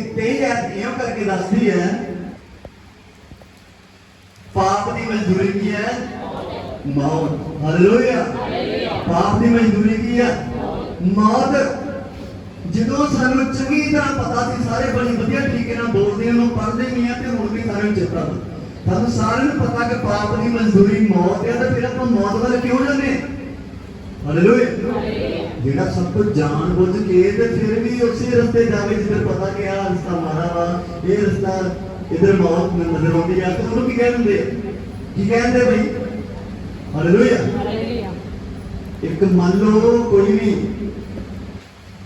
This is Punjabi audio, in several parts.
ਤੇਜ ਹੈ ਕਰਕੇ ਦੱਸਦੀ ਹੈ, ਪਾਪ ਦੀ ਮਜ਼ਦੂਰੀ ਕੀ ਹੈ? ਮੌਤ। ਹਾਲੇਲੂਇਆ ਪਾਪ ਦੀ ਮਜ਼ਦੂਰੀ ਕੀ ਹੈ? ਮੌਤ। ਜਦੋਂ ਸਾਨੂੰ ਚੰਗੀ ਤਰ੍ਹਾਂ ਪਤਾ ਸੀ, ਸਾਰੇ ਬੜੀ ਵਧੀਆ ਤਰੀਕੇ ਨਾਲ ਬੋਲਦੇ ਨੂੰ ਪੜ੍ਹਦੇ ਵੀ ਆ ਤੇ ਹੁਣ ਵੀ ਸਾਰਿਆਂ ਨੂੰ ਚੇਤਾ ਸਾਨੂੰ ਸਾਰਿਆਂ ਨੂੰ ਪਤਾ ਕਿ ਪਾਪ ਦੀ ਮਜ਼ਦੂਰੀ ਮੌਤ ਹੈ, ਤਾਂ ਫਿਰ ਆਪਾਂ ਮੌਤ ਵੱਲ ਕਿਉਂ ਜਾਂਦੇ ਹਾਲੇਲੂਇਆ ਜਿਹੜਾ ਸਭ ਕੁਝ ਜਾਣ ਬੁੱਝ ਕੇ ਤੇ ਫਿਰ ਵੀ ਉਸੇ ਰਸਤੇ ਜਾਵੇ ਜਿੱਧਰ ਪਤਾ ਕਿ ਆਹ ਰਸਤਾ ਮਾੜਾ ਵਾ ਇਹ ਰਸਤਾ ਇਧਰ ਮੌਤ ਨੂੰ ਨਜ਼ਰ ਆਉਂਦੀ ਆ ਤੇ ਉਹਨੂੰ ਕੀ ਕਹਿੰਦੇ ਕੀ ਕਹਿੰਦੇ ਬਈ? ਹਾਲੇਲੂਇਆ ਇੱਕ ਮੰਨ ਲਓ ਕੋਈ ਵੀ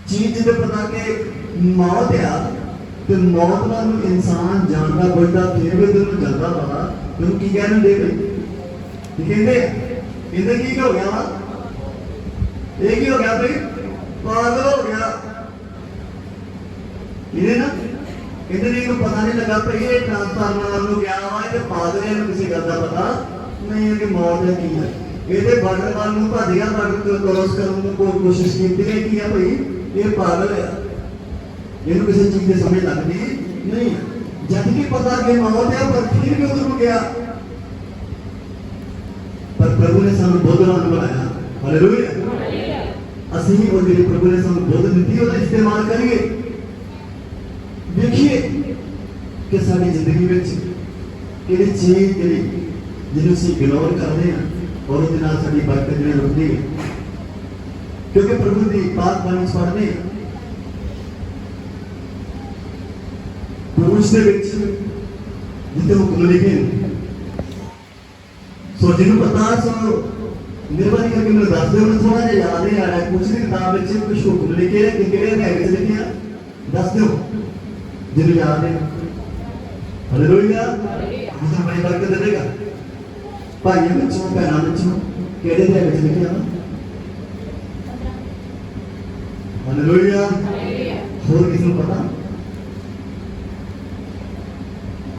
ਚੀਜ਼ ਜਿਹਦੇ ਪਤਾ ਕਿ ਮੌਤ ਆ ਤੇ ਮੌਤ ਨਾਲ ਨੂੰ ਇਨਸਾਨ ਜਾਣਦਾ ਬੁੱਝਦਾ ਫਿਰ ਵੀ ਉਹਨੂੰ ਜਾਂਦਾ ਵਾ ਉਹਨੂੰ ਕੀ ਕਹਿੰਦੇ ਬਈ? ਕੀ ਕਹਿੰਦੇ ਆ? ਇਹਦੇ ਕੀ ਹੋ ਗਿਆ ਵਾ? ਇਹ ਕੀ ਹੋ ਗਿਆ ਬਈ ਪਾਗਲ ਹੋ ਗਿਆ ਇਹਨੇ ਨਾ ਇਹਦੇ ਲਈ ਨੂੰ ਪਤਾ ਨਹੀਂ ਲੱਗਾ ਭਈ ਇਹ ਟ੍ਰਾਂਸਫਾਰਮਰ ਨੂੰ ਗਿਆ ਵਾ ਇਹ ਪਾਗਲ ਹੈ ਇਹਨੂੰ ਕਿਸੇ ਗੱਲ ਦਾ ਪਤਾ ਨਹੀਂ ਹੈ ਕਿ ਮੌਤ ਹੈ ਕੀ ਹੈ ਇਹਦੇ ਬਾਰਡਰ ਵੱਲ ਨੂੰ ਭੱਜ ਗਿਆ ਬਾਰਡਰ ਤੋਂ ਕ੍ਰੋਸ ਕਰਨ ਦੀ ਕੋਈ ਕੋਸ਼ਿਸ਼ ਕੀਤੀ ਨਹੀਂ ਕੀ ਹੈ ਭਈ ਇਹ ਪਾਗਲ ਹੈ ਇਹਨੂੰ ਕਿਸੇ ਚੀਜ਼ ਦੀ ਸਮਝ ਲੱਗਦੀ ਨਹੀਂ ਹੈ। ਜਦ ਕਿ ਪਤਾ ਕਿ ਮੌਤ ਹੈ ਪਰ ਫਿਰ ਵੀ ਉਧਰ ਨੂੰ ਗਿਆ ਪਰ ਪ੍ਰਭੂ ਨੇ ਸਾਨੂੰ ਬੁੱਧਵਾਨ ਬਣਾਇਆ ਹਾਲੇਲੂਇਆ ਅਸੀਂ ਉਹ ਜਿਹੜੇ ਪ੍ਰਭੂ ਨੇ ਸਾਨੂੰ ਬੁੱਧ ਦਿੱਤੀ ਉਹਦਾ ਇਸਤੇਮਾਲ ਕਰੀਏ ਦੇਖੀਏ ਕਿ ਸਾਡੀ ਜ਼ਿੰਦਗੀ ਵਿੱਚ ਕਿਹੜੀ ਚੀਜ਼ ਜਿਹੜੀ ਜਿਹਨੂੰ ਅਸੀਂ ਇਗਨੋਰ ਕਰਦੇ ਹਾਂ ਔਰ ਉਹਦੇ ਨਾਲ ਸਾਡੀ ਬਰਕਤ ਜਿਹੜੀ ਰੁਕਦੀ ਹੈ ਕਿਉਂਕਿ ਪ੍ਰਭੂ ਦੀ ਬਾਤ ਬਾਣੀ ਪੜ੍ਹਦੇ ਹਾਂ ਪੁਰਸ਼ ਦੇ ਵਿੱਚ ਜਿੱਥੇ ਹੁਕਮ ਲਿਖੇ ਨੇ ਸੋ ਜਿਹਨੂੰ ਪਤਾ ਸੋ ਨਿਰਵਾਣੀ ਕਰਕੇ ਮੈਨੂੰ ਦੱਸ ਦਿਓ, ਮੈਨੂੰ ਥੋੜਾ ਜਿਹਾ ਯਾਦ ਨਹੀਂ ਆ ਰਿਹਾ। ਕੁਝ ਦੀ ਕਿਤਾਬ ਵਿੱਚ ਕੁਝ ਹੁਕਮ ਲਿਖੇ ਕਿ ਕਿਹੜੇ ਅਧਿਆਇ ਵਿੱਚ ਲਿਖਿਆ ਦੱਸ ਦਿਓ। ਜਿਹਨੂੰ ਯਾਦ ਹੈ ਹਾਲੇਲੂਇਆ ਉਸ ਨੂੰ ਬਰਕਤ ਦੇਵੇਗਾ ਭਾਈਆਂ ਵਿੱਚੋਂ, ਭੈਣਾਂ ਵਿੱਚੋਂ ਕਿਹੜੇ ਅਧਿਆਇ ਵਿੱਚ ਲਿਖਿਆ ਵਾ? ਹਾਲੇਲੂਇਆ ਹੋਰ ਕਿਸ ਨੂੰ ਪਤਾ?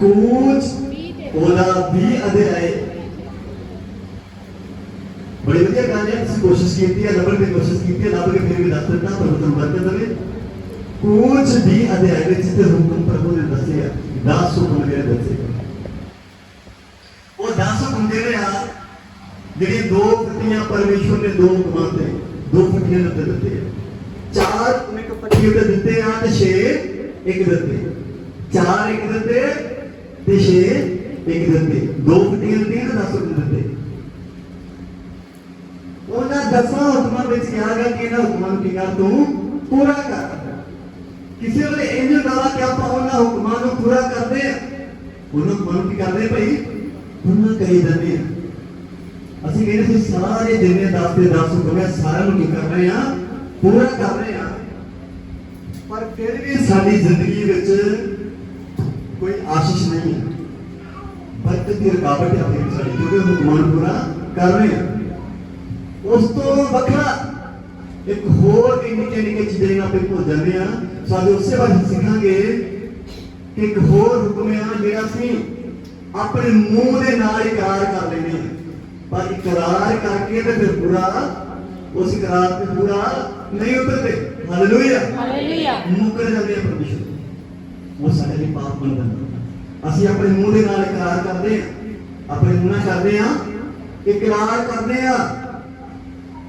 ਕੁਝ ਉਹਦਾ ਵੀ ਅਧਿਆਇ ਬੜੀ ਵਧੀਆ ਗੱਲ ਹੈ ਤੁਸੀਂ ਕੋਸ਼ਿਸ਼ ਕੀਤੀ ਹੈ ਲੱਭਣ ਦੀ ਕੋਸ਼ਿਸ਼ ਕੀਤੀ ਹੈ ਲੱਭ ਕੇ ਫਿਰ ਵੀ ਦੱਸ ਦਿੱਤਾ ਪ੍ਰਭੂ ਤੁਹਾਨੂੰ ਬਰਕਤ ਦੇਵੇ ਕੁਝ ਵੀ ਅਧਿਆਇ ਵਿੱਚ ਤੇ ਹੁਕਮ ਪ੍ਰਭੂ ਨੇ ਦੱਸੇ 10 ਹੁਕਮ ਜਿਹੜੇ ਦੱਸੇ ਉਹ 10 ਹੁਕਮ ਜਿਹੜੇ ਆ ਜਿਹੜੇ ਦੋ ਫੱਟੀਆਂ ਪਰਮੇਸ਼ਵਰ ਨੇ ਦੋ ਹੁਕਮਾਂ ਤੇ, ਦੋ ਫੱਟੀਆਂ ਦੇ ਦਿੱਤੇ ਆ। ਚਾਰ ਇੱਕ ਫੱਟੀ ਉੱਤੇ ਦਿੱਤੇ ਆ ਤੇ 6 ਇੱਕ ਦਿੱਤੇ। ਚਾਰ ਇੱਕ ਦਿੱਤੇ ਤੇ 6 ਇੱਕ ਦਿੱਤੇ। ਦੋ ਫੱਟੀਆਂ ਦਿੱਤੀਆਂ ਤੇ 10 ਹੁਕਮ ਦਿੱਤੇ। ਉਹਨਾਂ ਦਸਾਂ ਹੁਕਮਾਂ ਵਿੱਚ ਕਿਹਾ ਗਿਆ ਕਿ ਇਹਨਾਂ ਹੁਕਮਾਂ ਨੂੰ ਕੀ ਤੂੰ ਪੂਰਾ ਕਰ। ਕਿਸੇ ਵੇਲੇ ਇੰਜ ਦਾਵਾ ਕਿ ਆਪਾਂ ਉਹਨਾਂ ਹੁਕਮਾਂ ਨੂੰ ਪੂਰਾ ਕਰਦੇ ਆ। ਉਹਨਾਂ ਹੁਕਮਾਂ ਨੂੰ ਕੀ ਕਰਦੇ ਭਾਈ? ਉਹਨਾਂ ਕਰੀ ਦਿੰਦੇ ਆ। ਅਸੀਂ ਕਹਿੰਦੇ ਸੀ, ਸਾਰੇ ਜਿੰਨੇ 10 ਦੇ 10 ਹੁਕਮ ਆ ਸਾਰਿਆਂ ਨੂੰ ਕੀ ਕਰ ਰਹੇ ਆ? ਪੂਰਾ ਕਰ ਰਹੇ ਆ। ਪਰ ਫਿਰ ਵੀ ਸਾਡੀ ਜ਼ਿੰਦਗੀ ਵਿੱਚ ਕੋਈ ਆਸ਼ੀਸ਼ ਨਹੀਂ ਹੈ। ਬਰਕਤ ਦੀ ਰੁਕਾਵਟ ਹੈ ਫਿਰ ਸਾਡੀ, ਕਿਉਂਕਿ ਹੁਕਮਾਂ ਪੂਰਾ ਕਰ ਰਹੇ ਆ। ਉਸ ਤੋਂ ਵੱਖਰਾ ਇੱਕ ਹੋਰ ਨਿੱਕੇ ਨਿੱਕੇ ਚੀਜ਼ਾਂ ਨੂੰ ਆਪਾਂ ਭੁੱਲ ਜਾਂਦੇ ਆ ਸਾਡੇ ਉਸੇ ਬਾਰੇ ਸਿੱਖਾਂਗੇ ਕਿ ਇੱਕ ਹੋਰ ਹੁਕਮ ਆ ਜਿਹੜਾ ਅਸੀਂ ਆਪਣੇ ਮੂੰਹ ਦੇ ਨਾਲ ਇਕਰਾਰ ਕਰ ਲੈਂਦੇ ਹਾਂ। ਪਰ ਇਕਰਾਰ ਕਰਕੇ ਤੇ ਫਿਰ ਪੂਰਾ ਉਸ ਇਕਰਾਰ ਤੇ ਪੂਰਾ ਨਹੀਂ ਉਤਰਦੇ। ਹਾਲੇਲੂਇਆ ਮੁਕਰ ਜਾਂਦੇ ਆ ਪਰਮੇਸ਼ਰ। ਉਹ ਸਾਡੇ ਲਈ ਪਾਪ ਬਣ ਜਾਂਦਾ ਅਸੀਂ ਆਪਣੇ ਮੂੰਹ ਦੇ ਨਾਲ ਇਕਰਾਰ ਕਰਦੇ ਆ ਆਪਣੇ ਮੂੰਹ ਨਾਲ ਕਰਦੇ ਆ ਇਕਰਾਰ ਕਰਦੇ ਆ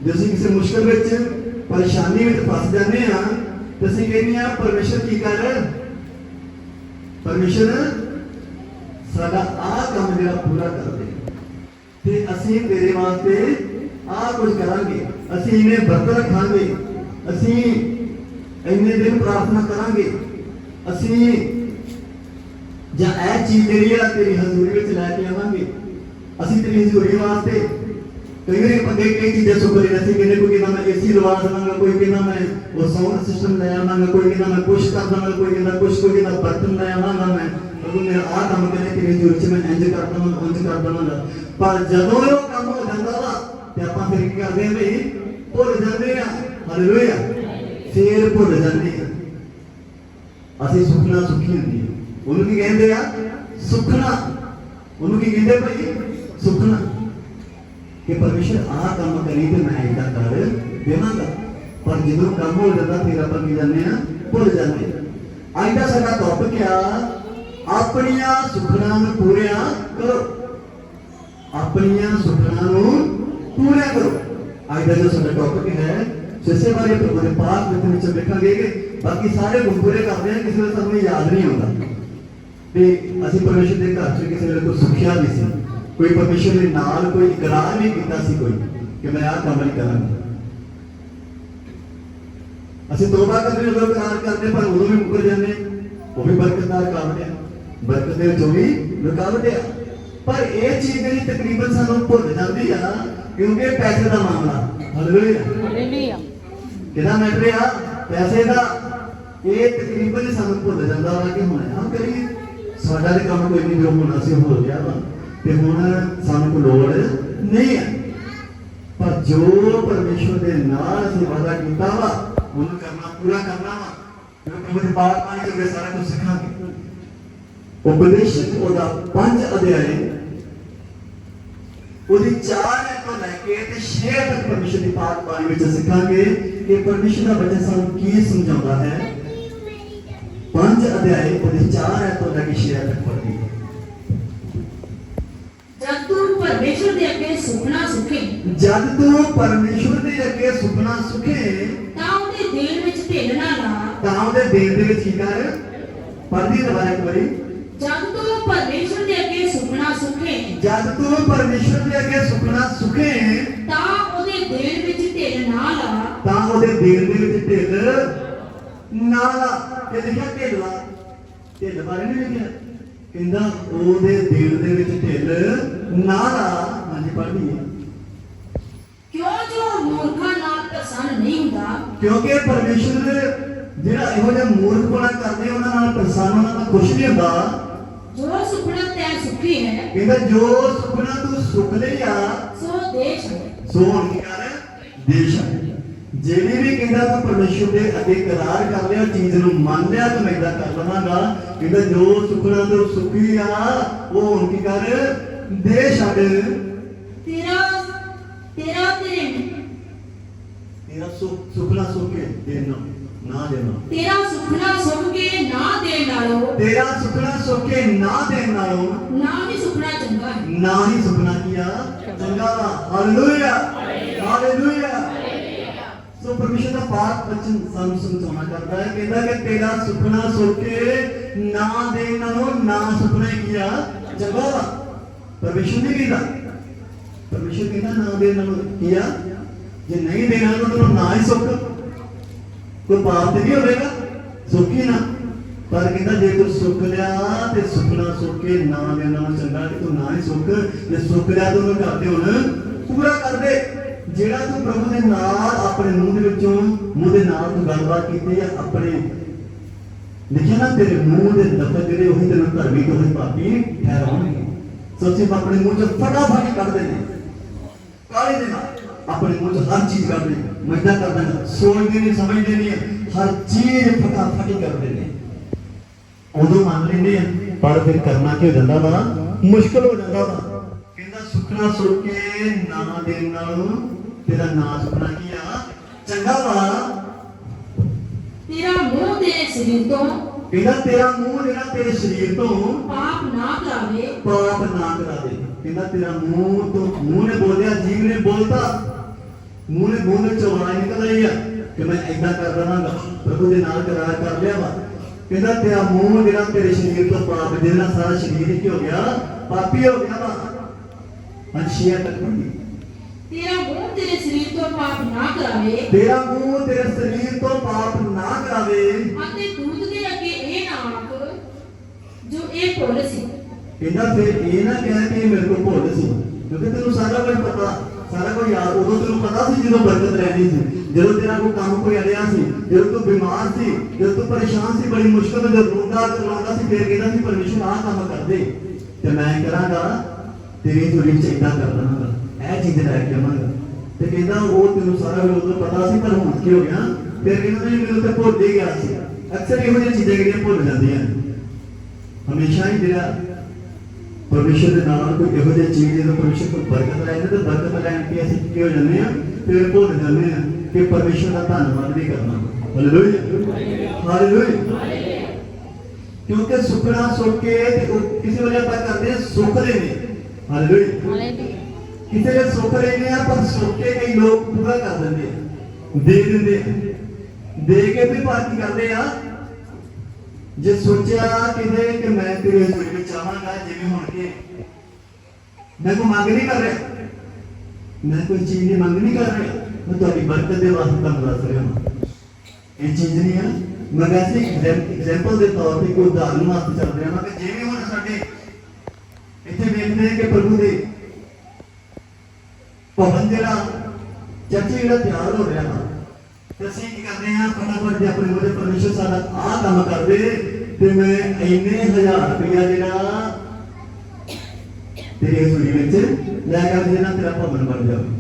ਜੇ ਅਸੀਂ ਕਿਸੇ ਮੁਸ਼ਕਲ ਵਿੱਚ ਪਰੇਸ਼ਾਨੀ ਵਿੱਚ ਫਸ ਜਾਂਦੇ ਆ ਤੇ ਅਸੀਂ ਕਹਿੰਦੇ ਆ ਪਰਮੇਸ਼ਰ ਕੀ ਕਰ ਪਰਮੇਸ਼ਰ ਸਾਡਾ ਆਹ ਕੰਮ ਜਿਹੜਾ ਪੂਰਾ ਕਰ ਦੇ ਤੇ ਅਸੀਂ ਤੇਰੇ ਵਾਸਤੇ ਆਹ ਕੁਝ ਕਰਾਂਗੇ ਅਸੀਂ ਇਹਨੇ ਵਰਤ ਰੱਖਾਂਗੇ ਅਸੀਂ ਇੰਨੇ ਦਿਨ ਪ੍ਰਾਰਥਨਾ ਕਰਾਂਗੇ ਅਸੀਂ ਜਾਂ ਇਹ ਚੀਜ਼ ਜਿਹੜੀ ਆ ਤੇਰੀ ਹਜ਼ੂਰੀ ਵਿੱਚ ਲੈ ਕੇ ਆਵਾਂਗੇ ਅਸੀਂ ਤੇਰੀ ਹਜ਼ੂਰੀ ਵਾਸਤੇ ਕਈ ਵਾਰੀ ਆਪਾਂ ਕਈ ਕਈ ਚੀਜ਼ਾਂ ਸੁੱਖ ਲਈ ਅਸੀਂ ਕਹਿੰਦੇ ਕੋਈ ਕਹਿੰਦਾ ਮੈਂ ਏਸੀ ਲਵਾ ਦੇਵਾਂਗਾ ਕੋਈ ਕਹਿੰਦਾ ਮੈਂ ਉਹ ਸਾਊਂਡ ਸਿਸਟਮ ਲੈ ਆਵਾਂਗਾ ਕੋਈ ਕਹਿੰਦਾ ਮੈਂ ਕੁਛ ਕਰ ਦੇਵਾਂਗਾ ਕੋਈ ਕਹਿੰਦਾ ਕੁਛ ਕੋਈ ਕਹਿੰਦਾ ਬਰਤਨ ਲੈ ਆਵਾਂਗਾ ਮੈਂ ਉਹ ਮੇਰਾ ਆਹ ਕੰਮ ਕਰੇ ਤੇਰੀ ਹਜ਼ੂਰੀ 'ਚ ਮੈਂ ਇੰਜ ਕਰ ਦੇਵਾਂਗਾ ਉਂਝ ਕਰ ਦੇਵਾਂਗਾ। ਪਰ ਜਦੋਂ ਉਹ ਕੰਮ ਹੋ ਜਾਂਦਾ ਵਾ, ਤੇ ਆਪਾਂ ਫਿਰ ਕੀ ਕਰਦੇ ਹਾਂ ਭਈ ਭੁੱਲ ਜਾਂਦੇ ਆ ਹਾਲੇਲੂਇਆ ਫੇਰ ਭੁੱਲ ਜਾਂਦੇ ਆ ਅਸੀਂ ਸੁਖਣਾ ਸੁਖੀ ਹੁੰਦੀ ਉਹਨੂੰ ਕੀ ਕਹਿੰਦੇ ਆ? ਸੁਖਣਾ ਉਹਨੂੰ ਕੀ ਕਹਿੰਦੇ ਭਾਈ ਸੁਖਣਾ ਕਿ ਪਰਮੇਸ਼ਰ ਆਹ ਕੰਮ ਕਰੀ ਤੇ ਮੈਂ ਇਹਦਾ ਕਰ ਦੇਵਾਂਗਾ ਪਰ ਜਦੋਂ ਕੰਮ ਹੋ ਜਾਂਦਾ ਫਿਰ ਆਪਾਂ ਕੀ ਜਾਂਦੇ ਆ ਭੁੱਲ ਜਾਂਦੇ ਆ। ਅੱਜ ਦਾ ਸਾਡਾ ਟੌਪਿਕ ਆ ਆਪਣੀਆਂ ਸੁਖਣਾ ਨੂੰ ਪੂਰੀਆਂ ਕਰੋ ਆਪਣੀਆਂ ਸੁਖਣਾ ਨੂੰ ਪੂਰੀਆਂ ਕਰੋ ਅੱਜ ਦਾ ਜੋ ਸਾਡਾ ਟੌਪਿਕ ਹੈ ਸਿਸੇ ਬਾਰੇ ਪ੍ਰਭੂ ਦੇ ਪਾਕ ਵਿੱਚ ਵਿੱਚ ਵੇਖਾਂਗੇ ਕਿ ਬਾਕੀ ਸਾਰੇ ਗੁਣ ਪੂਰੇ ਕਰਦੇ ਆ ਕਿਸੇ ਵੇਲੇ ਸਾਨੂੰ ਇਹ ਯਾਦ ਨਹੀਂ ਆਉਂਦਾ ਤੇ ਅਸੀਂ ਪਰਮੇਸ਼ਰ ਦੇ ਘਰ 'ਚ ਕਿਸੇ ਵੇਲੇ ਕੋਈ ਸੁਖਿਆ ਨਹੀਂ ਸੀ ਕੋਈ ਪਰਮੇਸ਼ਰ ਦੇ ਨਾਲ ਕੋਈ ਇਕਰਾਰ ਨਹੀਂ ਕੀਤਾ ਸੀ ਕੋਈ ਕਿ ਮੈਂ ਆਹ ਕੰਮ ਨਹੀਂ ਕਰਾਂਗਾ। ਅਸੀਂ ਤੋਬਾ ਕਰਦੇ ਜਦੋਂ ਇਕਰਾਰ ਕਰਦੇ ਪਰ ਉਦੋਂ ਵੀ ਮੁਕਰ ਜਾਂਦੇ। ਉਹ ਵੀ ਬਰਕਤ ਦਾ ਰੁਕਾਵਟ ਹੈ ਬਰਕਤ ਦੇ ਵਿੱਚੋਂ ਵੀ ਰੁਕਾਵਟ ਹੈ ਪਰ ਇਹ ਚੀਜ਼ ਜਿਹੜੀ ਤਕਰੀਬਨ ਸਾਨੂੰ ਭੁੱਲ ਜਾਂਦੀ ਆ ਕਿਉਂਕਿ ਪੈਸੇ ਦਾ ਮਾਮਲਾ। ਹਾਲੇਲੂਇਆ ਹਾਲੇਲੂਇਆ ਕਿਹਦਾ ਮੈਟਰ ਆ? ਪੈਸੇ ਦਾ। ਇਹ ਤਕਰੀਬਨ ਸਾਨੂੰ ਭੁੱਲ ਜਾਂਦਾ ਵਾ ਕਿ ਹੁਣ ਆ ਕਰੀਏ। ਸਾਡਾ ਤੇ ਕੰਮ ਕੋਈ ਨਹੀਂ ਜੋ ਹੋਣਾ ਸੀ ਹੋ ਗਿਆ ਵਾ। ਤੇ ਹੁਣ ਸਾਨੂੰ ਕੋਈ ਲੋੜ ਨਹੀਂ ਹੈ। ਪਰ ਜੋ ਪਰਮੇਸ਼ਵਰ ਦੇ ਨਾਲ ਅਸੀਂ ਵਾਦਾ ਕੀਤਾ ਵਾ, ਉਹਨੂੰ ਕਰਨਾ, ਪੂਰਾ ਕਰਨਾ ਵਾ ਜੋ ਪ੍ਰਭੂ ਦੇ ਬਾਤ ਪਾਣੀ ਦੇ ਸਾਰਾ ਕੁਝ ਸਿੱਖਾਂਗੇ। ਉਪਦੇਸ਼ਕ ਉਹਦਾ ਪੰਜ ਅਧਿਆਏ, ਉਹਦੀ ਚਾਰ ਤੋਂ ਲੈ ਕੇ ਤੇ 6 ਤੱਕ ਪਰਮੇਸ਼ਰ ਦੀ ਬਾਤ ਬਾਣੀ ਵਿੱਚ ਸਿੱਖਾਂਗੇ ਕਿ ਪਰਮੇਸ਼ਰ ਦਾ ਬਚਨ ਸਾਨੂੰ ਕੀ ਸਮਝਾਉਂਦਾ ਹੈ। ਪੰਜ ਅਧਿਆਏ, ਉਹਦੇ ਚਾਰ ਹੈ ਤੋਂ ਲੈ ਕੇ 6 ਤੱਕ ਪੜ੍ਹਦੀ ਪਰਮੇਸ਼ਰ ਦੇ ਅੱਗੇ ਸੁਖਣਾ ਸੁਖੇ ਜਦ ਤੂੰ ਪਰਮੇਸ਼ਰ ਦੇ ਅੱਗੇ ਸੁਪਨਾ ਸੁਖੇ ਤਾਂ ਉਹਦੇ ਦਿਲ ਵਿੱਚ ਢਿੱਲ ਨਾ ਲਾ ਤਾਂ ਉਹਦੇ ਦਿਲ ਦੇ ਵਿੱਚ ਕੀ ਕਰ ਪੜ੍ਹਦੀ ਦੁਬਾਰਾ ਇੱਕ ਵਾਰੀ ਜਦ ਤੂੰ ਪਰਮੇਸ਼ਰ ਦੇ ਅੱਗੇ ਸੁਖਣਾ ਸੁਖੇ ਜਦ ਤੂੰ ਪਰਮੇਸ਼ਰ ਦੇ ਅੱਗੇ ਸੁਪਨਾ ਸੁਖੇ ਤਾਂ ਉਹਦੇ ਦਿਲ ਵਿੱਚ ਢਿੱਲ ਨਾ ਲਾ ਤਾਂ ਉਹਦੇ ਦਿਲ ਦੇ ਵਿੱਚ ਢਿੱਲ ਨਾ ਲਾ ਇਹ ਲਿਖਿਆ ਢਿੱਲ ਲਾ ਢਿੱਲ ਬਾਰੇ ਨਹੀਂ ਲਿਖਿਆ ਕਹਿੰਦਾ ਉਹਦੇ ਦਿਲ ਦੇ ਵਿੱਚ ਢਿੱਲ ਨਾ ਲਾ ਹਾਂਜੀ ਪੜ੍ਹਦੀ ਹੈ। ਕਿਉਂ ਜੋ ਮੂਰਖਾਂ ਨਾਲ ਪ੍ਰਸੰਨ ਨਹੀਂ ਹੁੰਦਾ? ਕਿਉਂਕਿ ਪਰਮੇਸ਼ਰ ਜਿਹੜਾ ਇਹੋ ਜਿਹਾ ਮੂਰਖਪਣਾ ਕਰਦੇ ਉਹਨਾਂ ਨਾਲ ਪ੍ਰਸੰਨ ਉਹਨਾਂ ਦਾ ਕੁਝ ਨਹੀਂ ਹੁੰਦਾ। ਜੋ ਸੁਖਣਾ ਤੈ ਸੁਖੀ ਹੈ ਕਹਿੰਦਾ ਜੋ ਸੁਪਨਾ ਤੂੰ ਸੁਖ ਲਿਆ ਸੋ ਦੇਸ਼ ਹੈ। ਸੋ ਹੁਣ ਕੀ ਕਰ ਦੇਸ਼ ਹੈ। ਜਿਹੜੇ ਵੀ ਕਹਿੰਦਾ ਤੂੰ ਪਰਮੇਸ਼ਰ ਦੇ ਅੱਗੇ ਇਕਰਾਰ ਕਰ ਲਿਆ ਚੀਜ਼ ਨੂੰ ਮੰਨ ਲਿਆ ਤੂੰ ਏਦਾਂ ਕਰ ਲਵਾਂਗਾ। ਕਹਿੰਦਾ ਜੋ ਸੁਖਣਾ ਤੂੰ ਸੁਖੀ ਆ ਉਹ ਹੁਣ ਕੀ ਕਰ? ਦੇ ਛੱਡ। ਤੇਰਾ ਤੇਰਾ ਤੇਰੇ ਤੇਰਾ ਸੁਖ ਸੁਖਣਾ ਸੁਖੇ ਦੇਣਾ ਨਾ ਦੇਣਾ ਤੇਰਾ ਸੁਖਣਾ ਸੁਖ ਕੇ ਨਾ ਦੇਣ ਨਾਲੋਂ। ਤੇਰਾ ਸੁਖਣਾ ਸੁਖੇ ਨਾ ਦੇਣ ਨਾਲੋਂ। ਨਾ ਹੀ ਸੁਖਣਾ ਚੰਗਾ ਹੈ। ਨਾ ਹੀ ਸੁਪਨਾ ਕੀਆ ਚੰਗਾ ਹਾਲੇਲੂਇਆ ਹਾਲੇਲੂਇਆ ਸੋ ਪਰਮੇਸ਼ਰ ਦਾ ਪਾਕ ਬਚਨ ਸਾਨੂੰ ਸਮਝਾਉਣਾ ਕਰਦਾ ਹੈ। ਕਹਿੰਦਾ ਕਿ ਤੇਰਾ ਸੁਪਨਾ ਸੋਕੇ ਨਾ ਦੇ ਨਾਲੋਂ ਨਾ ਸੁਪਨਾ ਕੀਆ ਚੰਗਾ ਵਾ। ਪਰਮੇਸ਼ਰ ਨਹੀਂ ਕਹਿੰਦਾ ਪਰਮੇਸ਼ਰ ਕਹਿੰਦਾ, ਨਾ ਦੇ ਨਾਲੋਂ ਕੀਆ ਜੇ ਨਹੀਂ ਦੇਣਾ ਤਾਂ ਤੈਨੂੰ ਨਾ ਹੀ ਸੁੱਖ। ਕੋਈ ਪਾਪ ਤੇ ਨਹੀਂ ਹੋਵੇਗਾ। ਸੁੱਖੀ ਨਾ। ਪਰ ਕਹਿੰਦਾ, ਜੇ ਤੂੰ ਸੁੱਖ ਲਿਆ ਤੇ ਸੁਪਨਾ ਸੁੱਖ ਕੇ ਨਾ ਦੇਣਾ ਚੰਗਾ ਕਿ ਤੂੰ ਨਾ ਹੀ ਸੁੱਖ, ਜੇ ਸੁੱਖ ਲਿਆ ਤੂੰ ਉਹਨੂੰ ਕਰਦੇ ਹੁਣ ਪੂਰਾ ਕਰਦੇ ਜਿਹੜਾ ਤੂੰ ਪ੍ਰਭੂ ਦੇ ਨਾਲ ਆਪਣੇ ਮੂੰਹ ਦੇ ਵਿੱਚੋਂ, ਮੂੰਹ ਦੇ ਨਾਲ ਤੂੰ ਗੱਲਬਾਤ ਕੀਤੀ ਹੈ ਆਪਣੇ ਲਿਖਿਆ ਨਾ, ਤੇਰੇ ਮੂੰਹ ਦੇ ਲਫ਼ਜ਼ ਜਿਹੜੇ ਉਹੀ ਤੈਨੂੰ ਧਰਮੀ ਤੇ ਉਹੀ ਪਾਪੀ ਠਹਿਰਾਉਣਗੇ। ਸੋਚੇ ਆਪਣੇ ਮੂੰਹ ਚੋਂ ਫਟਾਫਟ ਕੱਢਦੇ ਨੇ। ਕਾਲੇ ਦੇ ਨਾਲ ਆਪਣੇ ਮੂੰਹ ਚ ਹਰ ਚੀਜ਼ ਕਰਦੇ ਨੇ। ਮੈਂ ਤਾਂ ਸੋਚਦੇ ਨਹੀਂ, ਸਮਝਦੇ ਨਹੀਂ ਹਰ ਚੀਜ਼ ਫਟਾਫਟ ਕਰਦੇ ਨੇ। ਉਦੋਂ ਮੰਨ ਲੈਂਦੇ ਆ, ਪਰ ਫਿਰ ਕਰਨਾ ਕੀ ਹੋ ਜਾਂਦਾ ਵਾ? ਮੁਸ਼ਕਲ ਹੋ ਜਾਂਦਾ ਵਾ। ਕਹਿੰਦਾ ਸੁਖਣਾ ਸੁਣ ਕੇ ਨਾ ਦੇਣ ਨਾਲੋਂ ਤੇਰਾ ਨਾ ਸੁਖਣਾ ਕੀ ਆ? ਚੰਗਾ ਵਾ ਤੇਰਾ ਮੂੰਹ ਤੇਰੇ ਸਰੀਰ ਤੋਂ ਕਹਿੰਦਾ ਤੇਰਾ ਮੂੰਹ ਜਿਹੜਾ ਤੇਰੇ ਸਰੀਰ ਤੋਂ ਪਾਪ ਨਾ ਕਰਾਵੇ। ਪਾਪ ਨਾ ਕਰਾ ਦੇ ਕਹਿੰਦਾ ਤੇਰਾ ਮੂੰਹ ਤੋਂ ਮੂੰਹ ਨੇ ਬੋਲਿਆ ਜੀਵ ਨੇ ਬੋਲਤਾ। ਮੂੰਹ ਨੇ ਮੂੰਹ ਵਿੱਚ ਆਵਾਜ਼ ਨਿਕਲ ਆਈ ਆ ਕਿ ਮੈਂ ਏਦਾਂ ਕਰ ਰਹਾਂਗਾ ਪ੍ਰਭੂ ਦੇ ਨਾਲ ਕਰਾਰ ਕਰ ਲਿਆ ਵਾ। ਕਹਿੰਦਾ ਤੇਰਾ ਮੂੰਹ ਜਿਹੜਾ ਤੇਰੇ ਸਰੀਰ ਤੋਂ ਪਾਪ ਨਾਲ ਸਾਰਾ ਸਰੀਰ ਹੀ ਹੋ ਗਿਆ ਪਾਪੀ ਹੋ ਗਿਆ ਵਾ। ਅੰਸ਼ੀਆ ਤੱਕ ਪੜੀ ਤੇਰਾ ਮੂੰਹ ਤੇਰੇ ਸਰੀਰ ਤੋਂ ਪਾਪ ਨਾ ਕਰਾਵੇ। ਤੇਰਾ ਮੂੰਹ ਤੇਰੇ ਸਰੀਰ ਤੋਂ ਪਾਪ ਨਾ ਕਰਾਵੇ। ਅਤੇ ਦੂਤ ਦੇ ਅੱਗੇ ਇਹ ਨਾ ਆਖ ਜੋ ਇਹ ਭੁੱਲ ਸੀ। ਕਹਿੰਦਾ ਫਿਰ ਇਹ ਨਾ ਕਹਿ ਕਿ ਮੇਰੇ ਕੋਲ ਭੁੱਲ ਸੀ। ਕਿਉਂਕਿ ਤੈਨੂੰ ਸਾਰਾ ਕੁਝ ਪਤਾ ਸਾਰਾ ਕੁਝ ਯਾਦ ਉਦੋਂ ਤੈਨੂੰ ਪਤਾ ਸੀ ਜਦੋਂ ਬਰਕਤ ਰਹਿੰਦੀ ਸੀ। ਜਦੋਂ ਤੇਰਾ ਕੋਈ ਕੰਮ ਕੋਈ ਅੜਿਆ ਸੀ ਜਦੋਂ ਤੂੰ ਬਿਮਾਰ ਸੀ ਜਦੋਂ ਤੂੰ ਪਰੇਸ਼ਾਨ ਸੀ ਬੜੀ ਮੁਸ਼ਕਲ ਜਦੋਂ ਰੋਂਦਾ ਚਲਾਉਂਦਾ ਸੀ ਫਿਰ ਕਹਿੰਦਾ ਸੀ ਪਰਮੇਸ਼ਰ ਆਹ ਕੰਮ ਕਰ ਦੇ ਤੇ ਮੈਂ ਕਰਾਂਗਾ ਤੇਰੀ ਥੋੜੀ ਵਿੱਚ ਏਦਾਂ ਕਰ ਦਵਾਂਗਾ ਇਹ ਚੀਜ਼ ਲੈ ਕੇ ਆਵਾਂਗਾ। ਤੇ ਕਹਿੰਦਾ ਉਹ ਤੈਨੂੰ ਸਾਰਾ ਉਦੋਂ ਪਤਾ ਸੀ, ਪਰ ਹੁਣ ਕੀ ਹੋ ਗਿਆ? ਫਿਰ ਕਹਿੰਦਾ ਨਹੀਂ, ਮੈਨੂੰ ਤੇ ਭੁੱਲ ਹੀ ਗਿਆ ਸੀ। ਅਕਸਰ ਇਹੋ ਜਿਹੀਆਂ ਚੀਜ਼ਾਂ ਜਿਹੜੀਆਂ ਭੁੱਲ ਜਾਂਦੀਆਂ ਹਮੇਸ਼ਾ ਹੀ ਜਿਹੜਾ ਪਰਮੇਸ਼ਰ ਦੇ ਨਾਲ ਕੋਈ ਇਹੋ ਜਿਹੀ ਚੀਜ਼, ਜਦੋਂ ਪਰਮੇਸ਼ਰ ਕੋਲ ਬਰਕਤ ਲੈਂਦੇ ਤੇ ਬਰਕਤ ਲੈਣ ਕੇ ਅਸੀਂ ਕੀ ਹੋ ਜਾਂਦੇ ਆ ਫਿਰ ਭੁੱਲ ਜਾਂਦੇ ਆ ਕਿ ਪਰਮੇਸ਼ਰ ਦਾ ਧੰਨਵਾਦ ਵੀ ਕਰਨਾ। ਹਾਲੇਲੂਇਆ ਹਾਲੇਲੂਇਆ ਕਿਉਂਕਿ ਸੁਖਣਾ ਸੁੱਖ ਕੇ ਤੇ ਕਿਸੇ ਵੇਲੇ ਆਪਾਂ ਕਰਦੇ ਹਾਂ ਸੁਖਦੇ ਨੇ। ਹਾਲੇਲੂਇਆ ਹਾਲੇਲੂਇਆ ਕਿਸੇ ਵੇਲੇ ਸੁੱਖ ਲੈਂਦੇ ਆ, ਪਰ ਸੁੱਖ ਕੇ ਕਈ ਲੋਕ ਪੂਰਾ ਕਰ ਦਿੰਦੇ ਆ। ਦੇ ਦਿੰਦੇ ਆ। ਦੇ ਕੇ ਵੀ ਬਾਕੀ ਕਰਦੇ ਆ। ਜੇ ਸੋਚਿਆ ਕਿਤੇ ਕਿ ਮੈਂ ਤੇਰੇ ਹਜ਼ੂਰੀ ਵਿੱਚ ਆਵਾਂਗਾ, ਜਿਵੇਂ ਹੁਣ ਕੇ ਮੈਂ ਕੋਈ ਮੰਗ ਨਹੀਂ ਕਰ ਰਿਹਾ। ਮੈਂ ਕੋਈ ਚੀਜ਼ ਦੀ ਮੰਗ ਨਹੀਂ ਕਰ ਰਿਹਾ। ਮੈਂ ਤੁਹਾਡੀ ਬਰਕਤ ਦੇ ਵਾਸਤੇ ਤੁਹਾਨੂੰ ਦੱਸ ਰਿਹਾ ਹਾਂ। ਇਹ ਚੀਜ਼ ਨਹੀਂ ਆ। ਮੈਂ ਵੈਸੇ ਐਗਜ਼ਾਮਪਲ ਦੇ ਤੌਰ ਤੇ ਕੋਈ ਉਦਾਹਰਨ ਵਾਸਤੇ ਚੱਲ ਰਿਹਾ ਹਾਂ ਕਿ ਜਿਵੇਂ ਹੁਣ ਸਾਡੇ ਇੱਥੇ ਵੇਖਦੇ ਹਾਂ ਕਿ ਪ੍ਰਭੂ ਦੇ ਭਵਨ ਜਿਹੜਾ ਚਰਚ ਜਿਹੜਾ ਤਿਆਰ ਹੋ ਰਿਹਾ ਵਾ ਤੇ ਅਸੀਂ ਕੀ ਕਰਦੇ ਹਾਂ, ਫਟਾਫਟ ਜੇ ਆਪਣੇ ਮੋਦੇ ਪਰਮੇਸ਼ਰ ਸਾਡਾ ਆਹ ਕੰਮ ਕਰਦੇ, ਤੇ ਮੈਂ ਇੰਨੇ ਹਜ਼ਾਰ ਰੁਪਇਆ ਜਿਹੜਾ ਤੇਰੇ ਹਜ਼ੂਰੀ ਵਿੱਚ ਲੈ ਕੇ ਦੇਣਾ ਤੇਰਾ ਭਵਨ ਬਣ ਜਾਵੇ